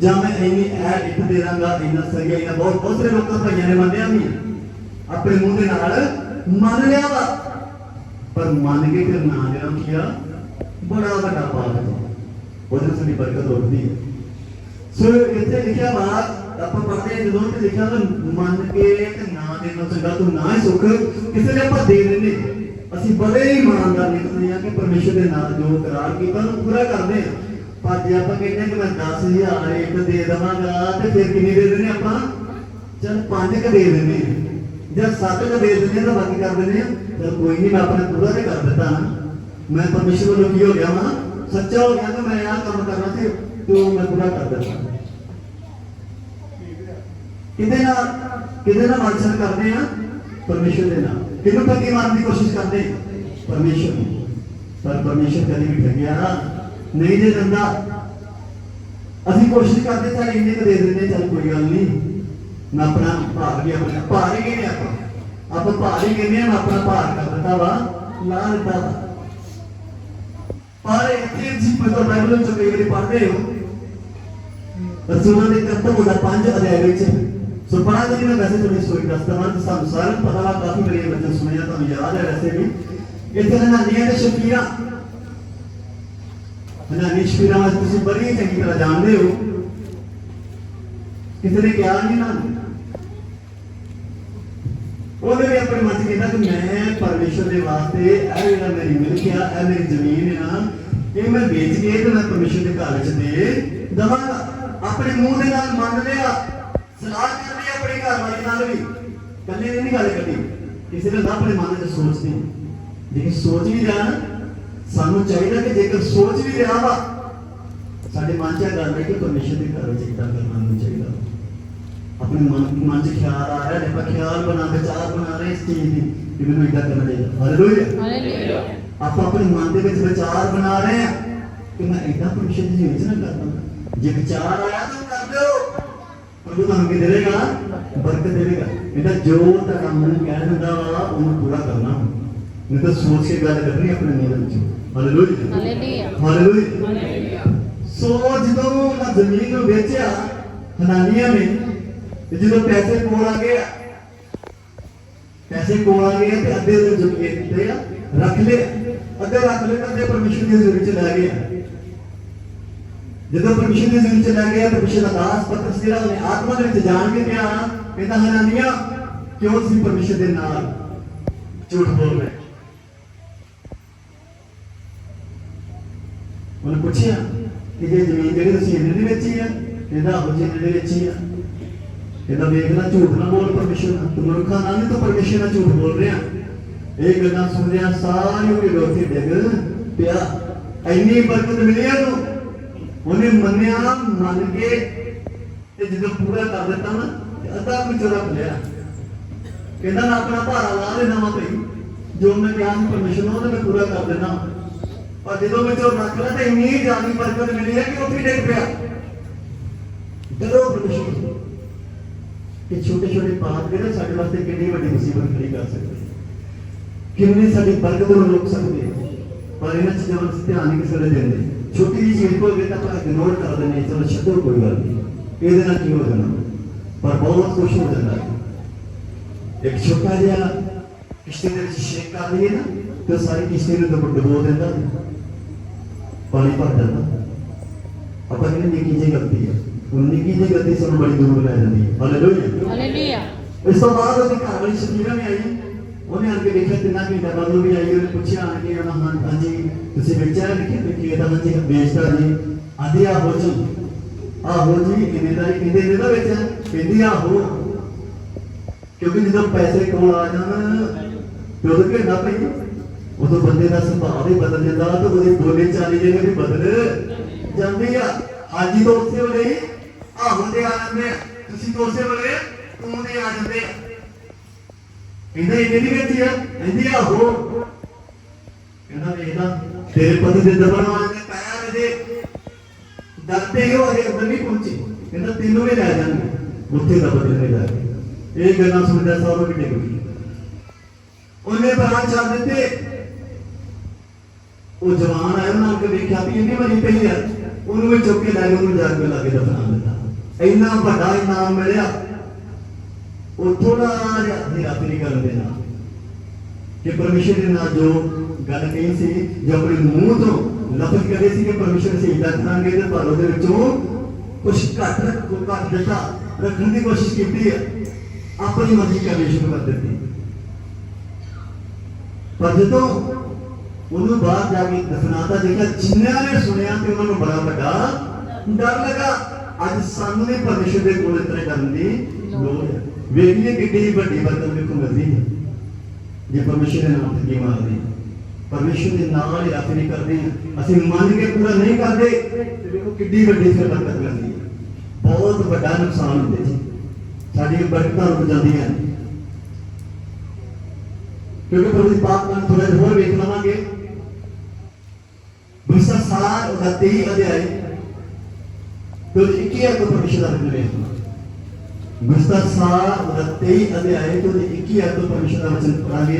ਜਾਂ ਮੈਂ ਇੰਨੀ ਐਡ ਇੱਕ ਦੇ ਦਾਂਗਾ, ਇੰਨਾ ਸਰੀਆ ਇੰਨਾ ਬਹੁਤ ਬਹੁਤ ਸਾਰੇ ਲੋਕਾਂ ਭਾਈਆਂ ਨੇ ਮੰਨਿਆ ਵੀ ਆਪਣੇ ਮੂੰਹ ਦੇ ਨਾਲ ਮੰਨ ਲਿਆ ਵਾ, ਪਰ ਮੰਨ ਕੇ ਫਿਰ ਨਾ ਜਿਹੜਾ ਕੀ ਬੜਾ ਵੱਡਾ ਪਾਪ ਹੈ ਉਹਦੇ ਨਾਲ ਸਾਡੀ ਬਰਕਤ ਉੱਠਦੀ ਹੈ ਸੋ ਇੱਥੇ ਲਿਖਿਆ ਵਾ, ਆਪਾਂ ਪੜ੍ਹਦੇ ਹਾਂ, ਜਦੋਂ ਤੇ ਲਿਖਿਆ ਵਾ ਮੰਨ ਕੇ ਤੇ ਨਾ ਦੇਣਾ ਚੰਗਾ, ਤੂੰ ਨਾ ਹੀ ਸੁੱਖ। ਕਿਸੇ ਨੇ ਆਪਾਂ ਦੇ ਦਿੰਦੇ ਅਸੀਂ ਬੜੇ ਹੀ ਇਮਾਨਦਾਰ ਨਿਕਲਦੇ ਹਾਂ ਕਿ ਪਰਮੇਸ਼ਰ ਦੇ ਨਾਲ ਜੋ ਕਰਾਰ ਕੀਤਾ, ਉਹਨੂੰ ਪੂਰਾ ਕਰਦੇ ਹਾਂ। ਪਰ ਆਪਾਂ ਕਹਿੰਦੇ ਕਿ ਮੈਂ 10000 ਇੱਕ ਦੇ ਦੇਵਾਂਗਾ, ਤੇ ਫਿਰ ਕਿੰਨੀ ਦੇ ਦਿੰਦੇ ਆਪਾਂ? ਚਲ ਪੰਜ ਕ ਦੇ ਦਿੰਦੇ ਹਾਂ। ਸੱਤ ਕ ਦੇ ਦਿੰਦੇ ਤਾਂ ਬਾਕੀ ਕਰ ਦਿੰਦੇ ਹਾਂ। ਚਲ ਕੋਈ ਨਹੀਂ, ਮੈਂ ਆਪਣਾ ਪੂਰਾ ਤੇ ਕਰ ਦਿੱਤਾ। ਮੈਂ ਪਰਮੇਸ਼ਰ ਵੱਲੋਂ ਕੀ ਹੋ ਗਿਆ ਵਾ? ਸੱਚਾ ਹੋ ਗਿਆ ਕਿ ਮੈਂ ਆਹ ਕੰਮ ਕਰਨਾ ਸੀ? ਤੇ ਉਹ ਮੈਂ ਪੂਰਾ ਕਰ ਦਿੱਤਾ ਕਿਹਦੇ ਨਾਲ? ਕਿਹਦੇ ਨਾਲ ਵਾਂਛਨ ਕਰਦੇ ਆ? ਪਰਮੇਸ਼ਰ ਦੇ ਨਾਲ। ਕਿਹਨੂੰ ਠੱਗੀ ਮਾਰਨ ਦੀ ਕੋਸ਼ਿਸ਼ ਕਰਦੇ? ਪਰਮੇਸ਼ਰ ਨੂੰ। ਪਰ ਪਰਮੇਸ਼ਰ ਕਦੇ ਵੀ ਠੱਗਿਆ ਨਹੀਂ ਦੇ ਦਿੰਦਾ, ਅਸੀਂ ਕੋਸ਼ਿਸ਼ ਕਰਦੇ ਚੱਲ ਇੰਨੇ ਕੁ ਦੇ ਦਿੰਦੇ, ਚੱਲ ਕੋਈ ਗੱਲ ਨਹੀਂ। ਮੈਂ ਆਪਣਾ ਭਾਰ ਵੀ ਆਪਣਾ ਭਾਰ ਹੀ ਕਹਿੰਦੇ ਆਪਾਂ? ਆਪਾਂ ਭਾਰ ਹੀ ਕਹਿੰਦੇ ਆ? ਮੈਂ ਆਪਣਾ ਭਾਰ ਕਰ ਦਿੱਤਾ ਵਾ। ਲਾ ਦਿੱਤਾ ਵਾ। ਪਰ ਇੱਥੇ ਜੀ ਪਤਾ ਬਾਈਬਲ ਵਿੱਚ ਕਈ ਵਾਰੀ ਪੜ੍ਹਦੇ ਹੋ। ਰਸੂਲਾਂ ਦੇ ਕਰਤਬ ਦਾ ਪੰਜ ਅਧਿਆਇ ਵਿੱਚ ਸੋ ਪੜਾ ਜੀ ਮੈਂ ਵੈਸੇ ਤੁਹਾਨੂੰ ਸਟੋਰੀ ਦੱਸਦਾ ਹਾਂ ਤੇ ਸਾਨੂੰ ਸਾਰਿਆਂ ਨੂੰ ਪਤਾ ਵਾ ਕਾਫੀ ਵਾਰੀ ਇਹ ਵਚਨ ਸੁਣਿਆ ਤੁਹਾਨੂੰ ਯਾਦ ਹੈ ਵੈਸੇ ਵੀ ਇੱਥੇ ਹਨਾਨੀਆਂ ਤੇ ਸ਼ਫੀਰਾ ਹਨਾਨੀ ਸ਼ਫੀਰਾ ਵਾਸ ਤੁਸੀਂ ਬੜੀ ਚੰਗੀ ਤਰ੍ਹਾਂ ਜਾਣਦੇ ਹੋ ਕਿਸੇ ਨੇ ਕਿਹਾ ਨਹੀਂ ਨਾ ਉਹਨੇ ਵੀ ਆਪਣੇ ਮਨ ਚ ਕਹਿੰਦਾ ਕਿ ਮੈਂ ਪਰਮੇਸ਼ਰ ਦੇ ਵਾਸਤੇ ਇਹ ਜਿਹੜਾ ਮੇਰੀ ਮਿਲਕ ਆ ਇਹ ਮੇਰੀ ਜ਼ਮੀਨ ਆ ਇਹ ਮੈਂ ਵੇਚ ਕੇ ਤੇ ਮੈਂ ਪਰਮੇਸ਼ਰ ਦੇ ਘਰ ਵਿੱਚ ਦੇ ਦਵਾਂਗਾ ਆਪਣੇ ਮੂੰਹ ਦੇ ਨਾਲ ਮੰਨ ਲਿਆ ਸਲਾਹ ਕਰ ਲਈ ਆਪਣੇ ਘਰ ਵਾਲੇ ਨਾਲ ਵੀ। ਕੱਲੇ ਨੇ ਨਹੀਂ ਗੱਲ ਕੱਢੀ ਕਿਸੇ ਨੇ ਆਪਣੇ ਮਨ ਵਿੱਚ ਸੋਚਦੇ ਲੇਕਿਨ ਸੋਚ ਵੀ ਜਾਣ ਸਾਨੂੰ ਚਾਹੀਦਾ ਕਿ ਜੇਕਰ ਸੋਚ ਵੀ ਰਿਹਾ ਵਾ ਸਾਡੇ ਮਨ 'ਚ ਗੱਲ ਹੈ ਕਿ ਪਰਮੇਸ਼ਰ ਦੇ ਘਰ ਵਿੱਚ ਇਦਾਂ ਕਰਨਾ ਨਹੀਂ ਚਾਹੀਦਾ। ਆਪਣੇ ਮਨ ਮਨ 'ਚ ਖਿਆਲ ਆ ਰਿਹਾ ਹੈ ਆਪਾਂ ਖਿਆਲ ਬਣਾ ਵਿਚਾਰ ਬਣਾ ਰਹੇ ਇਸ ਚੀਜ਼ ਦੀ ਕਿ ਮੈਨੂੰ ਇਦਾਂ ਕਰਨਾ ਚਾਹੀਦਾ। ਹਾਲੇਲੂਇਆ ਹਾਲੇਲੂਇਆ ਆਪਾਂ ਆਪਣੇ ਮਨ ਦੇ ਵਿੱਚ ਵਿਚਾਰ ਬਣਾ ਰਹੇ ਹਾਂ ਕਿ ਮੈਂ ਇਦਾਂ ਪਰਮੇਸ਼ਰ ਦੀ ਵਿੱਚ ਨਾ ਕਰਦਾ ਜੇ ਵਿਚਾਰ ਆਇਆ ਤਾਂ ਕਰ ਦਿਓ। ਪ੍ਰਭੂ ਤੁਹਾਨੂੰ ਕੀ ਦੇਵੇਗਾ ਬਰਕਤ ਦੇਵੇਗਾ। ਇਹਦਾ ਜੋ ਤੁਹਾਡਾ ਮਨ ਕਹਿ ਦਿੰਦਾ ਵਾ ਉਹਨੂੰ ਪੂਰਾ ਕਰਨਾ। ਨਹੀਂ ਤਾਂ ਸੋਚ ਕੇ ਗੱਲ ਕਰਨੀ ਆਪਣੇ ਮਨ ਵਿੱਚ। ਹਾਲੇਲੂਇਆ ਹਾਲੇਲੂਇਆ ਹਾਲੇਲੂਇਆ ਸੋ ਜਦੋਂ ਉਹਨਾਂ ਜ਼ਮੀਨ ਨੂੰ ਵੇਚਿਆ ਹਨਾਨੀਆਂ ਨੇ ਤੇ ਜਦੋਂ ਪੈਸੇ ਕੋਲ ਆ ਗਏ ਪੈਸੇ ਕੋਲ ਆ ਗਏ ਤੇ ਅੱਧੇ ਦੇ ਜੋ ਕੀਤੇ ਆ ਰੱਖ ਲਏ। ਅੱਧੇ ਰੱਖ ਲਏ ਤਾਂ ਅੱਧੇ ਪਰਮੇਸ਼ਰ ਦੀ ਹਜ਼ੂਰੀ ਚ ਲੈ ਗਏ ਜਦੋਂ ਪਰਮੇਸ਼ਰ ਦੀ ਹਜ਼ੂਰੀ ਚਲਾ ਗਿਆ ਗਏ ਤਾਂ ਦਾ ਦਾਸ ਪਤਰਸ ਜਿਹੜਾ ਉਹਨੇ ਆਤਮਾ ਦੇ ਵਿੱਚ ਜਾਣ ਕੇ ਕਿਹਾ, ਕਹਿੰਦਾ ਹਨਾਨੀਆਂ ਕਿਉਂ ਤੁਸੀਂ ਪਰਮੇਸ਼ਰ ਦੇ ਨਾਲ ਝੂਠ ਬੋਲ ਰਹੇ ਉਹਨੇ ਪੁੱਛਿਆ ਕਿ ਜੇ ਜ਼ਮੀਨ ਜਿਹੜੀ ਤੁਸੀਂ ਇਹਦੇ ਦੇ ਵਿੱਚ ਹੀ ਆ ਇਹਦਾ ਉਹ ਜਿਹੇ ਦੇ ਵਿੱਚ ਹੀ ਆ ਇਹਦਾ ਵੇਖਣਾ ਝੂਠ ਨਾ ਬੋਲ ਪਰਮੇਸ਼ਰ ਨਾਲ। ਤੂੰ ਮਨੁੱਖਾ ਨਾਲ ਨਹੀਂ, ਤੂੰ ਨਾਲ ਝੂਠ ਬੋਲ ਰਿਹਾ। ਇਹ ਗੱਲਾਂ ਸੁਣਦਿਆਂ ਸਾਰੀ ਉਹਦੀ ਰੋਟੀ ਡਿੱਗ ਪਿਆ। ਇੰਨੀ ਬਰਕਤ ਮਿਲੀ ਉਹਨੂੰ ਉਹਨੇ ਮੰਨਿਆ ਮੰਨ ਕੇ ਤੇ ਜਦੋਂ ਪੂਰਾ ਕਰ ਦਿੱਤਾ ਨਾ, ਤੇ ਅੱਧਾ ਕੁਝ ਰੱਖ ਕਹਿੰਦਾ ਮੈਂ ਆਪਣਾ ਭਾਰਾ ਲਾ ਦੇਣਾ ਵਾ ਭਈ, ਜੋ ਮੈਂ ਕਿਹਾ ਸੀ ਪਰਮੇਸ਼ਰ ਉਹਨੇ ਮੈਂ ਪੂਰਾ ਕਰ ਦੇਣਾ ਪਰ ਜਦੋਂ ਮੈਂ ਜੋ ਰੱਖ ਲਿਆ, ਤੇ ਇੰਨੀ ਜ਼ਿਆਦਾ ਬਰਕਤ ਮਿਲੀ ਹੈ ਕਿ ਉੱਥੇ ਡਿੱਗ ਪਿਆ। ਡਰੋ ਪਰਮੇਸ਼ਰ ਕਿ ਛੋਟੇ ਛੋਟੇ ਪਾਪ ਜਿਹੜੇ ਸਾਡੇ ਵਾਸਤੇ ਕਿੰਨੀ ਵੱਡੀ ਮੁਸੀਬਤ ਖੜੀ ਕਰ ਸਕਦੇ ਕਿੰਨੀ ਸਾਡੀ ਬਰਕਤ ਨੂੰ ਰੋਕ ਸਕਦੇ ਪਰ ਇਹਨਾਂ ਚੀਜ਼ਾਂ ਵੱਲ ਧਿਆਨ ਨਹੀਂ ਕਿਸੇ ਨੇ ਦਿੰਦੇ ਛੋਟੀ ਜਿਹੀ ਚੀਜ਼ ਕੋਈ ਤਾਂ ਆਪਾਂ ਇਗਨੋਰ ਕਰ ਦਿੰਦੇ ਹਾਂ, ਚਲੋ ਛੱਡੋ ਕੋਈ ਗੱਲ ਨਹੀਂ ਇਹਦੇ ਨਾਲ ਕੀ ਹੋ ਜਾਣਾ ਪਰ ਬਹੁਤ ਕੁਝ ਹੋ ਜਾਂਦਾ ਹੈ ਇੱਕ ਛੋਟਾ ਜਿਹਾ ਕਿਸ਼ਤੀ ਦੇ ਵਿੱਚ ਸ਼ੇਕ ਕਰ ਲਈਏ ਨਾ ਤੇ ਸਾਰੀ ਕਿਸ਼ਤੀ ਨੂੰ ਡੁਬੋ ਦਿੰਦਾ ਪਾਣੀ ਭਰ ਜਾਂਦਾ ਆਪਾਂ ਕਹਿੰਦੇ ਨਿੱਕੀ ਜਿਹੀ ਗਲਤੀ ਹੈ ਉਹ ਨਿੱਕੀ ਜਿਹੀ ਗਲਤੀ ਸਾਨੂੰ ਬੜੀ ਦੂਰ ਲੈ ਜਾਂਦੀ ਹੈ ਹਾਲੇਲੂਇਆ ਹਾਲੇਲੂਇਆ ਇਸ ਤੋਂ ਬਾਅਦ ਉਹਦੀ ਘਰ ਵਾਲੀ ਸ਼ਕੀਰਾ ਨੇ ਆਈ ਉਹਨੇ ਆਣ ਦੇਖਿਆ ਤਿੰਨਾਂ ਘੰਟੇ ਬਾਅਦ ਵੀ ਆਈ, ਉਹਨੇ ਪੁੱਛਿਆ ਆਣ ਕੇ ਉਹਨਾਂ ਹਾਂ ਹਾਂਜੀ ਤੁਸੀਂ ਵੇਚਿਆ, ਲਿਖਿਆ ਤੇ ਕੀ ਇਹਦਾ ਹਾਂਜੀ ਵੇਚਦਾ ਜੀ। ਆਂਦੀ, ਆਹੋ ਜੀ। ਆਹੋ ਜੀ ਇਹਨੇ ਦਾ ਕਹਿੰਦੇ ਇਹਨੇ ਵੇਚਿਆ। ਕਹਿੰਦੀ, ਆਹੋ। ਕਿਉਂਕਿ ਜਦੋਂ ਪੈਸੇ ਕੋਲ ਆ ਜਾਣ, ਤੇ ਉਦੋਂ ਘੇਰਨਾ ਪਈ ਉਦੋਂ ਬੰਦੇ ਦਾ ਸੁਭਾਅ ਵੀ ਬਦਲ ਜਾਂਦਾ, ਤੇ ਉਹਦੀ ਬੋਲੀ ਚਾਲੀ ਜਿਹੜੀ ਵੀ ਬਦਲ ਜਾਂਦੀ ਆ। ਹਾਂਜੀ ਤੋਂ ਉਸੇ ਵੇਲੇ ਹੀ ਆਹੋ ਆ ਜਾਂਦੇ ਤੁਸੀਂ ਤੋਂ ਉਸੇ ਵੇਲੇ ਤੂੰ ਆ ਜਾਂਦੇ। ਆ ਕਹਿੰਦਾ ਇਹ ਨਹੀਂ ਵੇਚੀ ਕਹਿੰਦੀ ਆਹੋ ਕਹਿੰਦਾ ਵੇਖਦਾ ਤੇਰੇ ਪਤੀ ਦੇ ਦਬਣ ਵਾਲੇ ਨੇ ਪਾਇਆ ਇਹਦੇ ਡਰਦੇ ਹੀ ਅਜੇ ਅੰਦਰ ਨਹੀਂ ਪਹੁੰਚੇ। ਕਹਿੰਦਾ ਤੈਨੂੰ ਵੀ ਲੈ ਜਾਣਗੇ, ਉੱਥੇ ਦਬਣ ਦੇ ਜਾ ਇਹ ਗੱਲਾਂ ਸੁਣਦਾ ਸਾਰੋ ਵੀ ਡਿੱਗ ਗਈ ਉਹਨੇ ਬਰਾਂ ਛੱਡ ਦਿੱਤੇ। ਉਹ ਜਵਾਨ ਆਇਆ, ਉਹਨਾਂ ਕੇ ਵੇਖਿਆ ਵੀ ਇੰਨੀ ਵਾਰੀ ਪਈ ਆ। ਉਹਨੂੰ ਵੀ ਚੁੱਕ ਕੇ ਲੈ ਗਿਆ ਉਹਨੂੰ ਜਾ ਕੇ ਲਾ ਕੇ ਦਫਨਾ ਦਿੱਤਾ। ਇੰਨਾ ਵੱਡਾ ਇਨਾਮ ਮਿਲਿਆ। ਉਹ ਥੋੜਾ ਜਿਹਾ ਹੇਰਾ ਫੇਰੀ ਕਰਨ ਦੇ ਨਾਲ ਕਿ ਪਰਮੇਸ਼ਰ ਦੇ ਨਾਲ ਜੋ ਗੱਲ ਕਹੀ ਸੀ ਜੋ ਆਪਣੇ ਮੂੰਹ ਤੋਂ ਲਫ਼ਜ਼ ਕਰੇ ਸੀ ਕਿ ਪਰਮੇਸ਼ਰ ਅਸੀਂ ਇਦਾਂ ਕਰਾਂਗੇ ਤੇ ਪਰ ਉਹਦੇ ਵਿੱਚੋਂ ਕੁਝ ਘੱਟ ਰੱਖ ਘੱਟ ਦਿੱਤਾ ਰੱਖਣ ਦੀ ਕੋਸ਼ਿਸ਼ ਕੀਤੀ ਹੈ ਆਪਣੀ ਮਰਜ਼ੀ ਕਰਨੀ ਸ਼ੁਰੂ ਕਰ ਦਿੱਤੀ ਪਰ ਜਦੋਂ ਉਹਨੂੰ ਬਾਹਰ ਜਾ ਕੇ ਦੱਸਣਾ ਤਾਂ ਦੇਖਿਆ ਜਿੰਨਿਆਂ ਨੇ ਸੁਣਿਆ ਤੇ ਉਹਨਾਂ ਨੂੰ ਬੜਾ ਵੱਡਾ ਡਰ ਲੱਗਾ ਅੱਜ ਸਾਨੂੰ ਵੀ ਪਰਮੇਸ਼ਰ ਦੇ ਕੋਲ ਇਤਨੇ ਕਰਨ ਦੀ ਲੋੜ ਹੈ ਵੇਖੀਏ ਕਿੱਡੀ ਵੱਡੀ ਬਰਕਤ ਵੇਖੋ ਮਿਲਦੀ ਹੈ ਜੇ ਪਰਮੇਸ਼ਰ ਦੇ ਨਾਮ ਤੇ ਕੀ ਮਾਰਦੇ ਪਰਮੇਸ਼ਰ ਦੇ ਨਾਲ ਹੀ ਆਪਣੀ ਕਰਦੇ ਹਾਂ। ਅਸੀਂ ਮੰਨ ਕੇ ਪੂਰਾ ਨਹੀਂ ਕਰਦੇ ਤੇ ਵੇਖੋ ਕਿੱਡੀ ਵੱਡੀ ਫਿਰ ਬਰਕਤ ਮਿਲਦੀ ਹੈ ਬਹੁਤ ਵੱਡਾ ਨੁਕਸਾਨ ਹੁੰਦੇ ਜੀ ਸਾਡੀਆਂ ਬਰਕਤਾਂ ਰੁਕ ਜਾਂਦੀਆਂ ਕਿਉਂਕਿ ਪ੍ਰਭੂ ਦੀ ਪਾਕ ਨਾਲ ਥੋੜਾ ਜਿਹਾ ਹੋਰ ਵੇਖ ਲਵਾਂਗੇ ਬੁਸਾ ਸਾਰ ਉਹਦਾ 23 ਅਧਿਆਇ ਤੋਂ 21 ਤੋਂ ਪਰਮੇਸ਼ਰ ਦਾ ਵਚਨ ਵੇਖਣਾ ਗੁਸਤਾ ਸਾਰ ਉਹਦਾ 23 ਅਧਿਆਇ ਤੋਂ 21 ਤੋਂ ਪਰਮੇਸ਼ਰ ਦਾ ਵਚਨ ਪੜਾਂਗੇ